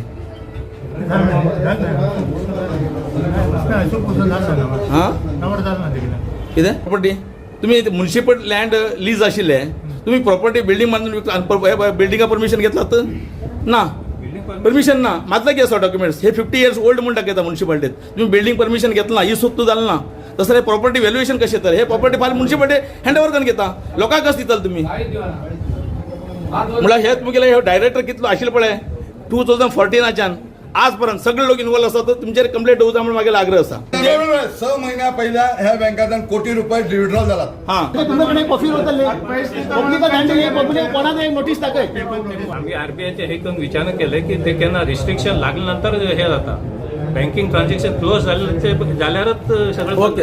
अशोक कितें? प्रॉपर्टी तुम्ही म्युन्सिपल लँड लीज आशिल्ले तुम्ही प्रॉपर्टी बिल्डिंग बांधून बिल्डिंगा परमिशन घेतलात ना. परमिशन ना. मातला की आसा डॉक्युमेंट्स हे फिफ्टी इयर्स ओल्ड म्हणून दाखयता म्युन्सिपालिटीत तुम्ही बिल्डिंग परमिशन घेतला ही सुद्धा जालें ना. तसं हे प्रॉपर्टी व्हॅल्युएशन कशें तर हे प्रॉपर्टी फाल्यां म्युन्सिपालिटी हँड ओव्हर करून घेता. लोकांक कशें दिताल तुम्ही. म्हळ्यार हे तुमगेले हे डायरेक्टर कितलो आशिल्लो पळय टू थावजंड फोर्टिनाच्यान आज पर्यंत सगळे लोक इन्वॉल्व आसात तुमचेर कंप्लेंट दवरता म्हणून म्हागे आग्रह आसा स महिन्या पहिल्या ह्या बँकांतल्यान कोटी रुपये विड्रॉल जाला हां. कॉफी पब्लिक कोणाक एक नोटीस दाखय आम्ही आरबीआयचे हे करून विचारणा केले की ते केन्ना रिस्ट्रिक्शन लागल्यानंतर हे जाता बँकिंग ट्रान्झॅक्शन क्लोज झाले जाल्यारच सगळं ओके.